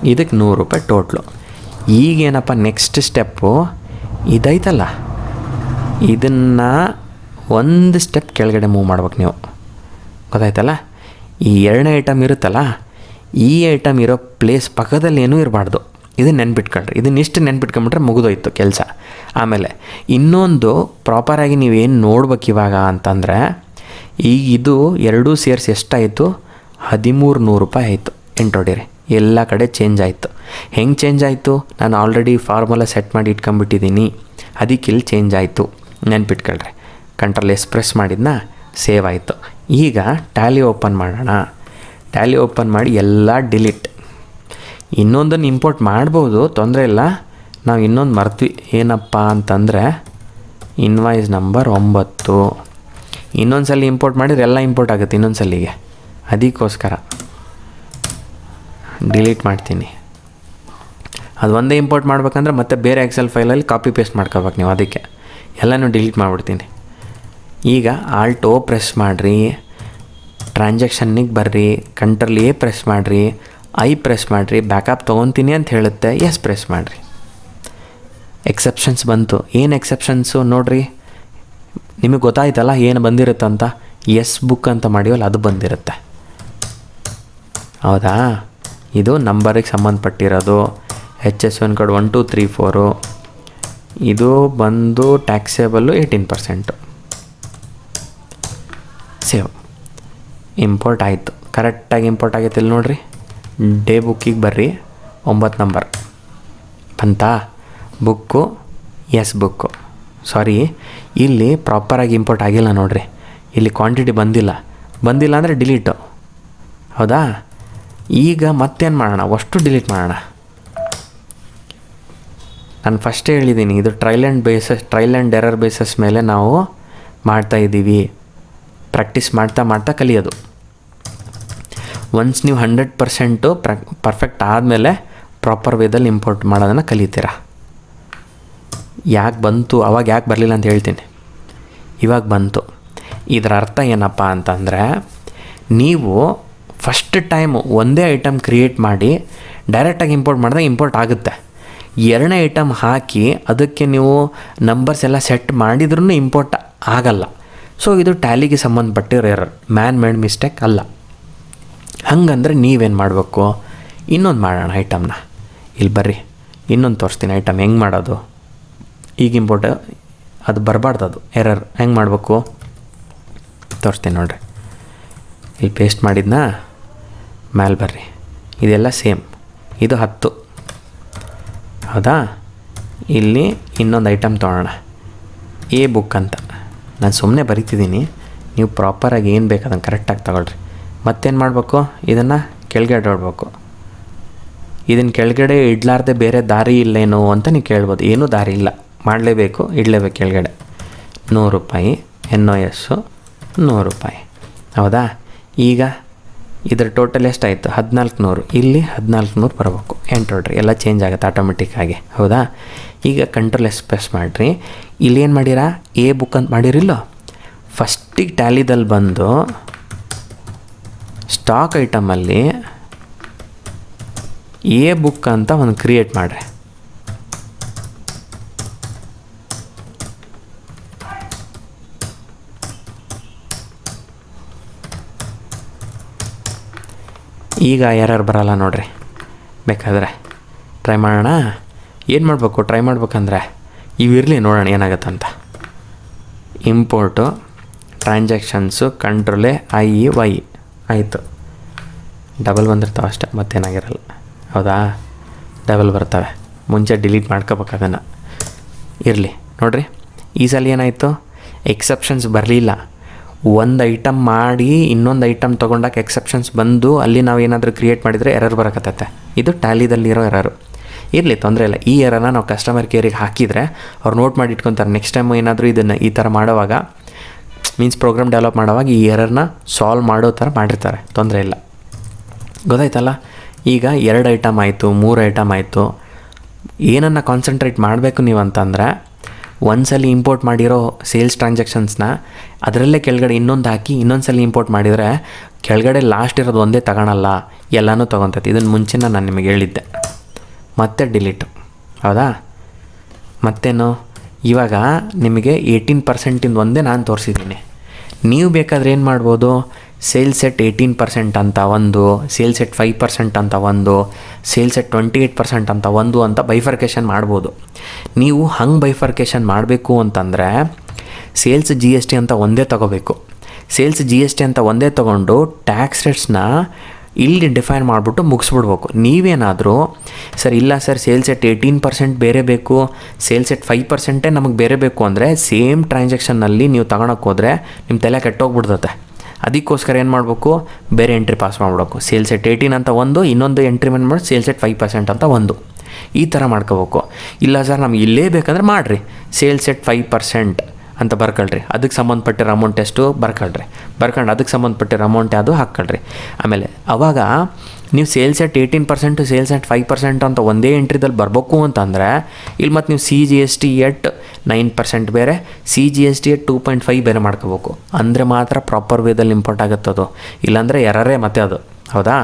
ಇದಕ್ಕೆ ನೂರು ರೂಪಾಯಿ ಟೋಟ್ಲು ಈಗೇನಪ್ಪ ನೆಕ್ಸ್ಟ್ ಸ್ಟೆಪ್ಪು ಇದೈತಲ್ಲ? ಇದನ್ನು ಒಂದು ಸ್ಟೆಪ್ ಕೆಳಗಡೆ ಮೂವ್ ಮಾಡ್ಬೇಕು ನೀವು. ಗೊತ್ತಾಯ್ತಲ್ಲ? ಈ ಎರಡನೇ ಐಟಮ್ ಇರುತ್ತಲ್ಲ, ಈ ಐಟಮ್ ಇರೋ ಪ್ಲೇಸ್ ಪಕ್ಕದಲ್ಲಿ ಏನೂ ಇರಬಾರ್ದು. ಇದು ನೆನ್ಪಿಟ್ಕೊಳ್ರಿ. ಇದನ್ನ ಇಷ್ಟು ನೆನ್ಪಿಟ್ಕೊಂಬಿಟ್ರೆ ಮುಗಿದೋಯ್ತು ಕೆಲಸ. ಆಮೇಲೆ ಇನ್ನೊಂದು ಪ್ರಾಪರಾಗಿ ನೀವೇನು ನೋಡ್ಬೇಕು ಇವಾಗ ಅಂತಂದರೆ, ಈಗ ಇದು ಎರಡೂ ಸೇರಿಸಿ ಎಷ್ಟಾಯಿತು? ಹದಿಮೂರು ನೂರು ರೂಪಾಯಿ ಆಯಿತು. ಎಂಟೊಡಿರಿ ಎಲ್ಲ ಕಡೆ ಚೇಂಜ್ ಆಯಿತು. ಹೆಂಗೆ ಚೇಂಜ್ ಆಯಿತು? ನಾನು ಆಲ್ರೆಡಿ ಫಾರ್ಮುಲಾ ಸೆಟ್ ಮಾಡಿ ಇಟ್ಕೊಂಬಿಟ್ಟಿದ್ದೀನಿ ಅದಕ್ಕೆ ಇಲ್ಲಿ ಚೇಂಜ್ ಆಯಿತು. ನೆನ್ಪಿಟ್ಕೊಳ್ರಿ. ಕಂಟ್ರೋಲ್ ಎಸ್ ಪ್ರೆಸ್ ಮಾಡಿದ್ನ ಸೇವ್ ಆಯಿತು. ಈಗ ಟ್ಯಾಲಿ ಓಪನ್ ಮಾಡೋಣ. ಟ್ಯಾಲಿ ಓಪನ್ ಮಾಡಿ ಎಲ್ಲ ಡಿಲೀಟ್ ಇನ್ನೊಂದನ್ನು ಇಂಪೋರ್ಟ್ ಮಾಡ್ಬೋದು, ತೊಂದರೆ ಇಲ್ಲ. ನಾವು ಇನ್ನೊಂದು ಮರ್ತ್ವಿ ಏನಪ್ಪ ಅಂತಂದರೆ ಇನ್ವಾಯ್ಸ್ ನಂಬರ್ ಒಂಬತ್ತು. ಇನ್ನೊಂದು ಸಲ ಇಂಪೋರ್ಟ್ ಮಾಡಿದ್ರೆ ಎಲ್ಲ ಇಂಪೋರ್ಟ್ ಆಗುತ್ತೆ ಇನ್ನೊಂದು ಸಲಿಗೆ ಅದಕ್ಕೋಸ್ಕರ. ಡಿಲೀಟ್ ಮಾಡ್ತೀನಿ. ಅದು ಒಂದೇ ಇಂಪೋರ್ಟ್ ಮಾಡ್ಬೇಕಂದ್ರೆ ಮತ್ತೆ ಬೇರೆ ಎಕ್ಸೆಲ್ ಫೈಲಲ್ಲಿ ಕಾಪಿ ಪೇಸ್ಟ್ ಮಾಡ್ಕೋಬೇಕು ನೀವು ಅದಕ್ಕೆ. ಎಲ್ಲನೂ ಡಿಲೀಟ್ ಮಾಡಿಬಿಡ್ತೀನಿ. ಈಗ ಆಲ್ಟ್ ಪ್ರೆಸ್ ಮಾಡಿರಿ ಟ್ರಾನ್ಸಾಕ್ಷನ್ನಿಗೆ ಬರ್ರಿ ಕಂಟ್ರಲ್ಲಿ ಎ ಪ್ರೆಸ್ ಮಾಡಿರಿ ಐ ಪ್ರೆಸ್ ಮಾಡಿರಿ ಬ್ಯಾಕಪ್ ತೊಗೊತೀನಿ ಅಂತ ಹೇಳುತ್ತೆ ಎಸ್ ಪ್ರೆಸ್ ಮಾಡಿರಿ. ಎಕ್ಸೆಪ್ಷನ್ಸ್ ಬಂತು. ಏನು ಎಕ್ಸೆಪ್ಷನ್ಸು ನೋಡಿರಿ? ನಿಮಗೆ ಗೊತ್ತಾಯ್ತಲ್ಲ ಏನು ಬಂದಿರುತ್ತಂತ ಎಸ್ ಬುಕ್ ಅಂತ ಮಾಡಿವಲ್ಲ ಅದು ಬಂದಿರುತ್ತೆ. ಹೌದಾ? ಇದು ನಂಬರಿಗೆ ಸಂಬಂಧಪಟ್ಟಿರೋದು. H S one card one two three four ಇದು ಬಂದು taxable eighteen percent save import ಆಯಿತು. ಕರೆಕ್ಟಾಗಿ ಇಂಪೋರ್ಟ್ ಆಗೈತೆ ನೋಡಿರಿ. ನೋಡ್ರಿ ಡೇ ಬುಕ್ಕಿಗೆ ಬರ್ರಿ. ಒಂಬತ್ತು ನಂಬರ್ ಅಂತ ಬುಕ್ಕು ಎಸ್ ಬುಕ್ಕು ಸಾರಿ ಇಲ್ಲಿ ಪ್ರಾಪರಾಗಿ ಇಂಪೋರ್ಟ್ ಆಗಿಲ್ಲ ನೋಡಿರಿ. ಇಲ್ಲಿ ಕ್ವಾಂಟಿಟಿ ಬಂದಿಲ್ಲ. ಬಂದಿಲ್ಲ ಅಂದರೆ ಡಿಲೀಟು ಹೌದಾ? ಈಗ ಮತ್ತೇನು ಮಾಡೋಣ? ಅಷ್ಟು ಡಿಲೀಟ್ ಮಾಡೋಣ. ನಾನು ಫಸ್ಟೇ ಹೇಳಿದ್ದೀನಿ ಇದು trial and basis trial and error basis ಮೇಲೆ ನಾವು ಮಾಡ್ತಾ ಇದ್ದೀವಿ. ಪ್ರಾಕ್ಟೀಸ್ ಮಾಡ್ತಾ ಮಾಡ್ತಾ ಕಲಿಯೋದು. ಒನ್ಸ್ ನೀವು ಹಂಡ್ರೆಡ್ ಪರ್ಸೆಂಟು ಪ್ರ ಪರ್ಫೆಕ್ಟ್ ಆದಮೇಲೆ ಪ್ರಾಪರ್ ವೇದಲ್ಲಿ ಇಂಪೋರ್ಟ್ ಮಾಡೋದನ್ನು ಕಲಿತೀರ? ಯಾಕೆ ಬಂತು, ಅವಾಗ ಯಾಕೆ ಬರಲಿಲ್ಲ ಅಂತ ಹೇಳ್ತೀನಿ. ಇವಾಗ ಬಂತು. ಇದರ ಅರ್ಥ ಏನಪ್ಪ ಅಂತಂದರೆ, ನೀವು ಫಸ್ಟ್ ಟೈಮ್ ಒಂದೇ ಐಟಮ್ ಕ್ರಿಯೇಟ್ ಮಾಡಿ ಡೈರೆಕ್ಟಾಗಿ ಇಂಪೋರ್ಟ್ ಮಾಡಿದಾಗ ಇಂಪೋರ್ಟ್ ಆಗುತ್ತೆ. ಎರಡನೇ ಐಟಮ್ ಹಾಕಿ ಅದಕ್ಕೆ ನೀವು ನಂಬರ್ಸ್ ಎಲ್ಲ ಸೆಟ್ ಮಾಡಿದ್ರೂ ಇಂಪೋರ್ಟ್ ಆಗಲ್ಲ. ಸೊ ಇದು ಟ್ಯಾಲಿಗೆ ಸಂಬಂಧಪಟ್ಟಿರೋ ಎರರ್ ಮ್ಯಾನ್ ಮೇಡ್ ಮಿಸ್ಟೇಕ್ ಅಲ್ಲ. ಹಂಗಂದ್ರೆ ನೀವೇನು ಮಾಡಬೇಕು? ಇನ್ನೊಂದು ಮಾಡೋಣ ಐಟಮ್ನ ಇಲ್ಲಿ ಬರ್ರಿ. ಇನ್ನೊಂದು ತೋರಿಸ್ತೀನಿ ಐಟಮ್ ಹೆಂಗೆ ಮಾಡೋದು? ಈಗ ಇಂಪೋರ್ಟ್ ಅದು ಬರಬಾರ್ದು ಅದು. ಎರರ್ ಹೆಂಗೆ ಮಾಡಬೇಕು? ತೋರಿಸ್ತೀನಿ ನೋಡ್ರಿ. ಇಲ್ಲಿ ಪೇಸ್ಟ್ ಮಾಡಿದ್ನಾ? ಮ್ಯಾಲೆ ಬರ್ರಿ ಇದೆಲ್ಲ ಸೇಮ್. ಇದು ಹತ್ತು. ಹೌದಾ? ಇಲ್ಲಿ ಇನ್ನೊಂದು ಐಟಮ್ ತೊಗೊಳ್ಳೋಣ ಎ ಬುಕ್ ಅಂತ. ನಾನು ಸುಮ್ಮನೆ ಬರಿತಿದ್ದೀನಿ ನೀವು ಪ್ರಾಪರಾಗಿ ಏನು ಬೇಕು ಅದನ್ನು ಕರೆಕ್ಟಾಗಿ ತಗೊಳ್ರಿ. ಮತ್ತೇನು ಮಾಡಬೇಕು? ಇದನ್ನು ಕೆಳಗಡೆ ಹೊಡ್ಬೇಕು ಇದನ್ನು ಕೆಳಗಡೆ ಇಡ್ಲಾರ್ದೆ ಬೇರೆ ದಾರಿ ಇಲ್ಲೇನೋ ಅಂತ ನೀವು ಕೇಳ್ಬೋದು. ಏನೂ ದಾರಿ ಇಲ್ಲ. ಮಾಡಲೇಬೇಕು, ಇಡಲೇಬೇಕು ಕೆಳಗಡೆ. ನೂರು ರೂಪಾಯಿ. ಎನ್ ಒ ಎಸ್ಸು ನೂರು ರೂಪಾಯಿ. ಹೌದಾ? ಈಗ ಇದರ ಟೋಟಲ್ ಎಷ್ಟಾಯಿತು? ಹದಿನಾಲ್ಕು ನೂರು ಇಲ್ಲಿ ಹದಿನಾಲ್ಕು ನೂರು ಬರಬೇಕು ಎಂಟ್ರೋಡ್ರಿ ಎಲ್ಲ ಚೇಂಜ್ ಆಗುತ್ತೆ ಆಟೋಮೆಟಿಕ್ಕಾಗಿ ಹೌದಾ? ಈಗ ಕಂಟ್ರೋಲ್ ಎಸ್ ಪ್ರೆಸ್ ಮಾಡಿರಿ. ಏನು ಮಾಡಿರಾ? ಎ ಬುಕ್ ಅಂತ ಮಾಡಿರಿಲ್ಲೋ? ಫಸ್ಟಿಗೆ ಟ್ಯಾಲಿದಲ್ಲಿ ಬಂದು ಸ್ಟಾಕ್ ಐಟಮಲ್ಲಿ ಎ ಬುಕ್ ಅಂತ ಒಂದು ಕ್ರಿಯೇಟ್ ಮಾಡಿರಿ. ಈಗ ಯಾರ್ಯಾರು ಬರಲ್ಲ ನೋಡ್ರಿ. ಬೇಕಾದರೆ ಟ್ರೈ ಮಾಡೋಣ. ಏನು ಮಾಡಬೇಕು? ಟ್ರೈ ಮಾಡ್ಬೇಕಂದ್ರೆ ಇವಿರಲಿ ನೋಡೋಣ ಏನಾಗತ್ತಂತ. Import transactions ಕಂಟ್ರೋಲೆ I E Y ಆಯಿತು. ಡಬಲ್ ಬಂದಿರ್ತಾವೆ ಅಷ್ಟೇ, ಮತ್ತೇನಾಗಿರಲ್ಲ. ಹೌದಾ? ಡಬಲ್ ಬರ್ತವೆ. ಮುಂಚೆ ಡಿಲೀಟ್ ಮಾಡ್ಕೋಬೇಕು ಅದನ್ನು. ಇರಲಿ. ನೋಡಿರಿ, ಈ ಸಲ ಏನಾಯಿತು? ಎಕ್ಸೆಪ್ಷನ್ಸ್ ಬರಲಿಲ್ಲ. ಒಂದು ಐಟಮ್ ಮಾಡಿ ಇನ್ನೊಂದು ಐಟಮ್ ತೊಗೊಂಡಾಗ ಎಕ್ಸೆಪ್ಷನ್ಸ್ ಬಂದು ಅಲ್ಲಿ ನಾವು ಏನಾದರೂ ಕ್ರಿಯೇಟ್ ಮಾಡಿದರೆ ಎರರ್ ಬರಕತ್ತೈತೆ. ಇದು ಟ್ಯಾಲಿದಲ್ಲಿರೋ ಎರರು ಇರಲಿ, ತೊಂದರೆ ಇಲ್ಲ. ಈ ಎರನ ನಾವು ಕಸ್ಟಮರ್ ಕೇರಿಗೆ ಹಾಕಿದರೆ ಅವ್ರು ನೋಟ್ ಮಾಡಿ ಇಟ್ಕೊತಾರೆ. ನೆಕ್ಸ್ಟ್ ಟೈಮ್ ಏನಾದರೂ ಇದನ್ನು ಈ ಥರ ಮಾಡುವಾಗ ಮೀನ್ಸ್ ಪ್ರೋಗ್ರಾಮ್ ಡೆವಲಪ್ ಮಾಡೋವಾಗ ಈ ಎರರ್ನ ಸಾಲ್ವ್ ಮಾಡೋ ಥರ ಮಾಡಿರ್ತಾರೆ. ತೊಂದರೆ ಇಲ್ಲ. ಗೊತ್ತಾಯ್ತಲ್ಲ? ಈಗ ಎರಡು ಐಟಮ್ ಆಯಿತು, ಮೂರು ಐಟಮ್ ಆಯಿತು. ಏನನ್ನು ಕಾನ್ಸಂಟ್ರೇಟ್ ಮಾಡಬೇಕು ನೀವು ಅಂತಂದರೆ ಒಂದ್ಸಲಿ ಇಂಪೋರ್ಟ್ ಮಾಡಿರೋ ಸೇಲ್ಸ್ ಟ್ರಾನ್ಸಾಕ್ಷನ್ಸ್ನ ಅದರಲ್ಲೇ ಕೆಳಗಡೆ ಇನ್ನೊಂದು ಹಾಕಿ ಇನ್ನೊಂದು ಸಲ ಇಂಪೋರ್ಟ್ ಮಾಡಿದರೆ ಕೆಳಗಡೆ ಲಾಸ್ಟ್ ಇರೋದು ಒಂದೇ ತಗೊಳಲ್ಲ, ಎಲ್ಲನೂ ತೊಗೊತೈತಿ. ಇದನ್ನು ಮುಂಚೆ ನಾನು ನಿಮಗೆ ಹೇಳಿದ್ದೆ. ಮತ್ತೆ ಡಿಲೀಟ್ ಹೌದಾ? ಮತ್ತೇನು? ಇವಾಗ ನಿಮಗೆ ಏಯ್ಟೀನ್ ಪರ್ಸೆಂಟಿಂದ ಒಂದೇ ನಾನು ತೋರಿಸಿದ್ದೀನಿ. ನೀವು ಬೇಕಾದ್ರೆ ಏನು ಮಾಡ್ಬೋದು? ಸೇಲ್ಸ್ ಸೆಟ್ ಏಯ್ಟೀನ್ ಪರ್ಸೆಂಟ್ ಅಂತ ಒಂದು ಸೇಲ್ ಸೆಟ್ ಫೈವ್ ಪರ್ಸೆಂಟ್ ಅಂತ ಒಂದು sale set twenty eight percent ಅಂತ ಒಂದು ಅಂತ ಬೈಫರ್ಕೇಷನ್ ಮಾಡ್ಬೋದು. ನೀವು ಹಂಗೆ ಬೈಫರ್ಕೇಷನ್ ಮಾಡಬೇಕು ಅಂತಂದರೆ ಸೇಲ್ಸ್ ಜಿ ಎಸ್ ಟಿ ಅಂತ ಒಂದೇ ತೊಗೋಬೇಕು. ಸೇಲ್ಸ್ ಜಿ ಎಸ್ ಟಿ ಅಂತ ಒಂದೇ ತೊಗೊಂಡು ಟ್ಯಾಕ್ಸ್ ರೇಟ್ಸ್ನ ಇಲ್ಲಿ ಡಿಫೈನ್ ಮಾಡಿಬಿಟ್ಟು ಮುಗಿಸ್ಬಿಡ್ಬೇಕು. ನೀವೇನಾದರೂ, ಸರ್, ಇಲ್ಲ sir sale set eighteen percent ಬೇರೆ ಬೇಕು ಸೇಲ್ ಸೆಟ್ ಫೈವ್ ಪರ್ಸೆಂಟೇ ನಮಗೆ ಬೇರೆ ಬೇಕು ಅಂದರೆ ಸೇಮ್ ಟ್ರಾನ್ಸಾಕ್ಷನ್ನಲ್ಲಿ ನೀವು ತಗೊಳಕ್ಕೆ ಹೋದರೆ ನಿಮ್ಮ ತಲೆ ಕೆಟ್ಟೋಗ್ಬಿಡ್ತತೆ. ಅದಕ್ಕೋಸ್ಕರ ಏನು ಮಾಡಬೇಕು? ಬೇರೆ ಎಂಟ್ರಿ ಪಾಸ್ ಮಾಡಬೇಕು ಸೇಲ್ಸ್ ಎಟ್ ಏಯ್ಟೀನ್ ಅಂತ ಒಂದು, ಇನ್ನೊಂದು ಎಂಟ್ರಿ ಮಾಡಿ ಸೇಲ್ಸ್ ಎಟ್ ಫೈವ್ ಪರ್ಸೆಂಟ್ ಅಂತ ಒಂದು. ಈ ಥರ ಮಾಡ್ಕೋಬೇಕು. ಇಲ್ಲ ಸರ್, ನಮ್ಗೆ ಇಲ್ಲೇ ಬೇಕಂದ್ರೆ ಮಾಡಿರಿ. ಸೇಲ್ಸ್ ಎಟ್ ಫೈವ್ ಪರ್ಸೆಂಟ್ ಅಂತ ಬರ್ಕೊಳ್ರಿ. ಅದಕ್ಕೆ ಸಂಬಂಧಪಟ್ಟಿರೋ ಅಮೌಂಟ್ ಎಷ್ಟು ಬರ್ಕೊಳ್ರಿ. ಬರ್ಕೊಂಡು ಅದಕ್ಕೆ ಸಂಬಂಧಪಟ್ಟಿರೋ ಅಮೌಂಟ್ ಯಾವುದು ಹಾಕ್ಕೊಳ್ರಿ ಆಮೇಲೆ ಅವಾಗ ನೀವು sales at eighteen percent, sales at five percent ಅಂತ ಒಂದೇ ಎಂಟ್ರಿದಲ್ಲಿ ಬರಬೇಕು ಅಂತಂದರೆ, ಇಲ್ಲಿ ಮತ್ತು ನೀವು C G S T at nine percent ಬೇರೆ, C G S T at two point five ಬೇರೆ ಮಾಡ್ಕೋಬೇಕು. ಅಂದರೆ ಮಾತ್ರ ಪ್ರಾಪರ್ ವೇದಲ್ಲಿ ಇಂಪೋರ್ಟ್ ಆಗುತ್ತೆ ಅದು ಇಲ್ಲಾಂದರೆ ಎರರೇ ಮತ್ತೆ ಅದು. ಹೌದಾ?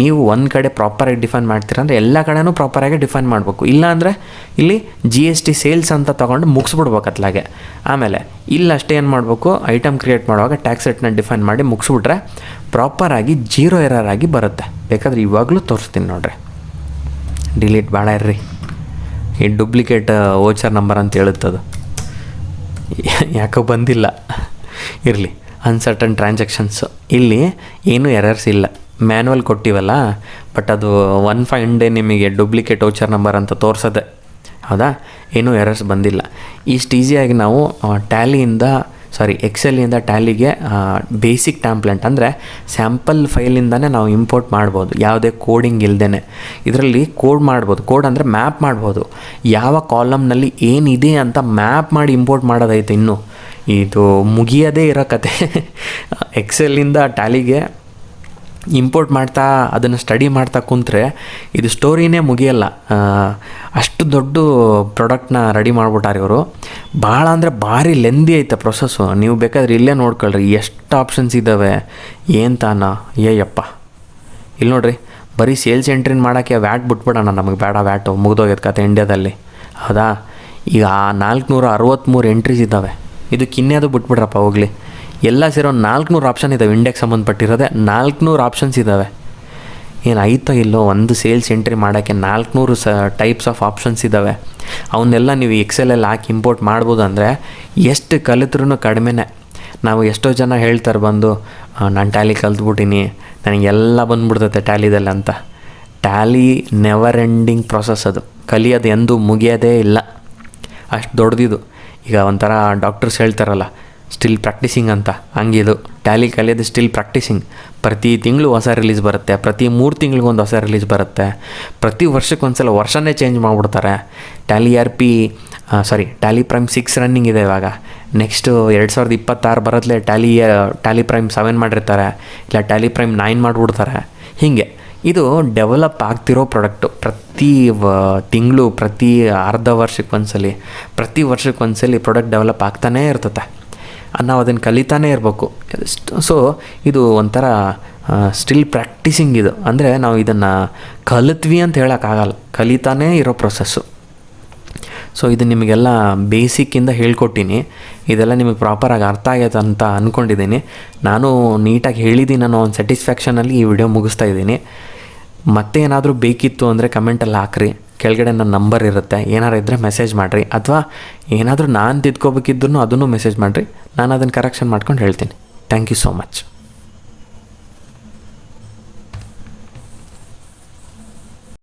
ನೀವು ಒಂದು ಕಡೆ ಪ್ರಾಪರಾಗಿ ಡಿಫೈನ್ ಮಾಡ್ತೀರ ಅಂದರೆ ಎಲ್ಲ ಕಡೆನೂ ಪ್ರಾಪರಾಗಿ ಡಿಫೈನ್ ಮಾಡಬೇಕು. ಇಲ್ಲಾಂದರೆ ಇಲ್ಲಿ ಜಿ ಎಸ್ ಟಿ ಸೇಲ್ಸ್ ಅಂತ ತೊಗೊಂಡು ಮುಗಿಸ್ಬಿಡ್ಬೇಕು ಅತ್ಲಾಗೆ ಆಮೇಲೆ ಇಲ್ಲಿ ಅಷ್ಟೇ ಏನು ಮಾಡಬೇಕು? ಐಟಮ್ ಕ್ರಿಯೇಟ್ ಮಾಡುವಾಗ ಟ್ಯಾಕ್ಸ್ ರೇಟ್ನ ಡಿಫೈನ್ ಮಾಡಿ ಮುಗಿಸ್ಬಿಟ್ರೆ ಪ್ರಾಪರಾಗಿ ಜೀರೋ ಎರರ್ ಆಗಿ ಬರುತ್ತೆ. ಬೇಕಾದ್ರೆ ಇವಾಗಲೂ ತೋರಿಸ್ತೀನಿ ನೋಡ್ರಿ. ಡಿಲೀಟ್ ಭಾಳ ಇರ್ರಿ. ಈ ಡೂಪ್ಲಿಕೇಟ್ ಓಚರ್ ನಂಬರ್ ಅಂತ ಹೇಳುತ್ತದು. ಯಾಕೋ ಬಂದಿಲ್ಲ. ಇರಲಿ. ಅನ್ಸರ್ಟನ್ ಟ್ರಾನ್ಸಾಕ್ಷನ್ಸು ಇಲ್ಲಿ ಏನೂ ಎರರ್ಸ್ ಇಲ್ಲ. ಮ್ಯಾನ್ಯಲ್ ಕೊಟ್ಟಿವಲ್ಲ ಬಟ್ ಅದು ಒನ್ ಫೈವ್ ಡೇ ನಿಮಗೆ ಡೂಪ್ಲಿಕೇಟ್ ಓಚರ್ ನಂಬರ್ ಅಂತ ತೋರಿಸದೆ. ಹೌದಾ? ಏನೂ ಎರರ್ಸ್ ಬಂದಿಲ್ಲ. ಇಷ್ಟು ಈಸಿಯಾಗಿ ನಾವು ಟ್ಯಾಲಿಯಿಂದ ಸಾರಿ ಎಕ್ಸೆಲಿಂದ ಟ್ಯಾಲಿಗೆ ಬೇಸಿಕ್ ಟ್ಯಾಂಪ್ಲೆಂಟ್ ಅಂದರೆ ಸ್ಯಾಂಪಲ್ ಫೈಲಿಂದನೇ ನಾವು ಇಂಪೋರ್ಟ್ ಮಾಡ್ಬೋದು. ಯಾವುದೇ ಕೋಡಿಂಗ್ ಇಲ್ಲದೇ ಇದರಲ್ಲಿ ಕೋಡ್ ಮಾಡ್ಬೋದು. ಕೋಡ್ ಅಂದರೆ ಮ್ಯಾಪ್ ಮಾಡ್ಬೋದು. ಯಾವ ಕಾಲಮ್ನಲ್ಲಿ ಏನಿದೆ ಅಂತ ಮ್ಯಾಪ್ ಮಾಡಿ ಇಂಪೋರ್ಟ್ ಮಾಡೋದೈತೆ ಇನ್ನು. ಇದು ಮುಗಿಯೋದೇ ಇರೋ ಕತೆ. ಎಕ್ಸೆಲಿಂದ ಟ್ಯಾಲಿಗೆ ಇಂಪೋರ್ಟ್ ಮಾಡ್ತಾ, ಅದನ್ನು ಸ್ಟಡಿ ಮಾಡ್ತಾ ಕುಂತ್ರೆ, ಇದು ಸ್ಟೋರಿನೇ ಮುಗಿಯಲ್ಲ. ಅಷ್ಟು ದೊಡ್ಡ ಪ್ರಾಡಕ್ಟ್ನ ರೆಡಿ ಮಾಡ್ಬಿಟ್ಟಾರೆ ಇವರು. ಭಾಳ ಅಂದರೆ ಭಾರಿ ಲೆಂದಿ ಐತೆ ಪ್ರೊಸೆಸ್ಸು ನೀವು ಬೇಕಾದ್ರೆ ಇಲ್ಲೇ ನೋಡ್ಕೊಳ್ರಿ. ಎಷ್ಟು ಆಪ್ಷನ್ಸ್ ಇದ್ದಾವೆ ಏನು ತಾನ? ಏಯಪ್ಪ ಇಲ್ಲಿ ನೋಡ್ರಿ, ಬರೀ ಸೇಲ್ಸ್ ಎಂಟ್ರಿನ ಮಾಡೋಕ್ಕೆ ವ್ಯಾಟ್ ಬಿಟ್ಬಿಡೋಣ ನಮಗೆ ಬೇಡ ವ್ಯಾಟು ಮುಗ್ದೋಗ್ಯದ ಕತೆ ಇಂಡ್ಯಾದಲ್ಲಿ ಹೌದಾ? ಈಗ ನಾಲ್ಕುನೂರ ಅರವತ್ತ್ಮೂರು ಎಂಟ್ರೀಸ್ ಇದ್ದಾವೆ ಇದಕ್ಕೆ ಇನ್ನೇದು ಬಿಟ್ಬಿಡ್ರಪ್ಪ ಹೋಗಲಿ. ಎಲ್ಲ ಸೇರೋ ನಾಲ್ಕುನೂರು ಆಪ್ಷನ್ ಇದ್ದಾವೆ ಇಂಡೆಕ್ಸ್ ಸಂಬಂಧಪಟ್ಟಿರೋದೆ. ನಾಲ್ಕುನೂರು ಆಪ್ಷನ್ಸ್ ಇದ್ದಾವೆ ಏನು ಆಯ್ತೋ ಇಲ್ಲೋ ಒಂದು ಸೇಲ್ಸ್ ಎಂಟ್ರಿ ಮಾಡೋಕ್ಕೆ ನಾಲ್ಕುನೂರು ಸ ಟೈಪ್ಸ್ ಆಫ್ ಆಪ್ಷನ್ಸ್ ಇದ್ದಾವೆ ಅವನ್ನೆಲ್ಲ ನೀವು ಎಕ್ಸೆಲಲ್ಲಿ ಹಾಕಿ ಇಂಪೋರ್ಟ್ ಮಾಡ್ಬೋದು ಅಂದರೆ ಎಷ್ಟು ಕಲಿತ್ರೂ ಕಡಿಮೆನೇ. ನಾವು ಎಷ್ಟೋ ಜನ ಹೇಳ್ತಾರೆ ಬಂದು ನಾನು ಟ್ಯಾಲಿ ಕಲ್ತ್ಬಿಟ್ಟಿನಿ. ನನಗೆಲ್ಲ ಬಂದ್ಬಿಡ್ತೈತೆ ಟ್ಯಾಲಿದಲ್ಲಿ ಅಂತ. ಟ್ಯಾಲಿ ನೆವರ್ ಎಂಡಿಂಗ್ ಪ್ರೊಸೆಸ್ ಅದು. ಕಲಿಯೋದು ಎಂದೂ ಮುಗಿಯೋದೇ ಇಲ್ಲ. ಅಷ್ಟು ದೊಡ್ಡದಿದು ಈಗ ಒಂಥರ ಡಾಕ್ಟರ್ಸ್ ಹೇಳ್ತಾರಲ್ಲ ಸ್ಟಿಲ್ ಪ್ರಾಕ್ಟೀಸಿಂಗ್ ಅಂತ. ಹಂಗಿದು ಟ್ಯಾಲಿ ಕಲಿಯೋದು ಸ್ಟಿಲ್ ಪ್ರಾಕ್ಟೀಸಿಂಗ್ ಪ್ರತಿ ತಿಂಗಳು ಹೊಸ ರಿಲೀಸ್ ಬರುತ್ತೆ. ಪ್ರತಿ ಮೂರು ತಿಂಗಳಿಗೊಂದು ಹೊಸ ರಿಲೀಸ್ ಬರುತ್ತೆ. ಪ್ರತಿ ವರ್ಷಕ್ಕೆ ಒಂದ್ಸಲ ವರ್ಷನೇ ಚೇಂಜ್ ಮಾಡಿಬಿಡ್ತಾರೆ. Tally R P sorry Tally Prime six running ಇದೆ ಇವಾಗ. ನೆಕ್ಸ್ಟು ಎರಡು ಸಾವಿರದ ಇಪ್ಪತ್ತಾರು ಬರೋದ್ಲೇ ಟ್ಯಾಲಿ ಟ್ಯಾಲಿ ಪ್ರೈಮ್ ಸೆವೆನ್ ಮಾಡಿರ್ತಾರೆ. ಇಲ್ಲ ಟ್ಯಾಲಿ ಪ್ರೈಮ್ ನೈನ್ ಮಾಡಿಬಿಡ್ತಾರೆ. ಹೀಗೆ. ಇದು ಡೆವಲಪ್ ಆಗ್ತಿರೋ ಪ್ರಾಡಕ್ಟು ಪ್ರತಿ ತಿಂಗಳು, ಪ್ರತಿ ಅರ್ಧ ವರ್ಷಕ್ಕೆ ಒಂದ್ಸಲಿ, ಪ್ರತಿ ವರ್ಷಕ್ಕೆ ಒಂದ್ಸಲಿ ಪ್ರಾಡಕ್ಟ್ ಡೆವಲಪ್ ಆಗ್ತಾನೇ ಇರ್ತತೆ. ನಾವು ಅದನ್ನು ಕಲಿತಾನೇ ಇರಬೇಕು. ಸೊ ಇದು ಒಂಥರ ಸ್ಟಿಲ್ ಪ್ರಾಕ್ಟೀಸಿಂಗ್ ಇದು. ಅಂದರೆ ನಾವು ಇದನ್ನು ಕಲಿತ್ವಿ ಅಂತ ಹೇಳೋಕ್ಕಾಗಲ್ಲ ಕಲಿತಾನೇ ಇರೋ ಪ್ರೊಸೆಸ್ಸು ಸೊ ಇದು ನಿಮಗೆಲ್ಲ ಬೇಸಿಕ್ಕಿಂದ ಹೇಳ್ಕೊಟ್ಟಿನಿ. ಇದೆಲ್ಲ ನಿಮಗೆ ಪ್ರಾಪರಾಗಿ ಅರ್ಥ ಆಗೈತೆ ಅಂತ ಅಂದ್ಕೊಂಡಿದ್ದೀನಿ ನಾನು ನೀಟಾಗಿ ಹೇಳಿದ್ದೀನಿ ಅನ್ನೋ ಒಂದು ಸ್ಯಾಟಿಸ್ಫ್ಯಾಕ್ಷನಲ್ಲಿ ಈ ವಿಡಿಯೋ ಮುಗಿಸ್ತಾ ಇದ್ದೀನಿ ಮತ್ತೆ ಏನಾದರೂ ಬೇಕಿತ್ತು ಅಂದರೆ ಕಮೆಂಟಲ್ಲಿ ಹಾಕ್ರಿ. ಕೆಳಗಡೆ ನನ್ನ ನಂಬರ್ ಇರುತ್ತೆ. ಏನಾರು ಇದ್ದರೆ ಮೆಸೇಜ್ ಮಾಡಿರಿ. ಅಥವಾ ಏನಾದರೂ ನಾನು ತಿದ್ಕೋಬೇಕಿದ್ರು ಅದನ್ನು ಮೆಸೇಜ್ ಮಾಡಿರಿ. ನಾನು ಅದನ್ನು ಕರೆಕ್ಷನ್ ಮಾಡ್ಕೊಂಡು ಹೇಳ್ತೀನಿ. Thank you so much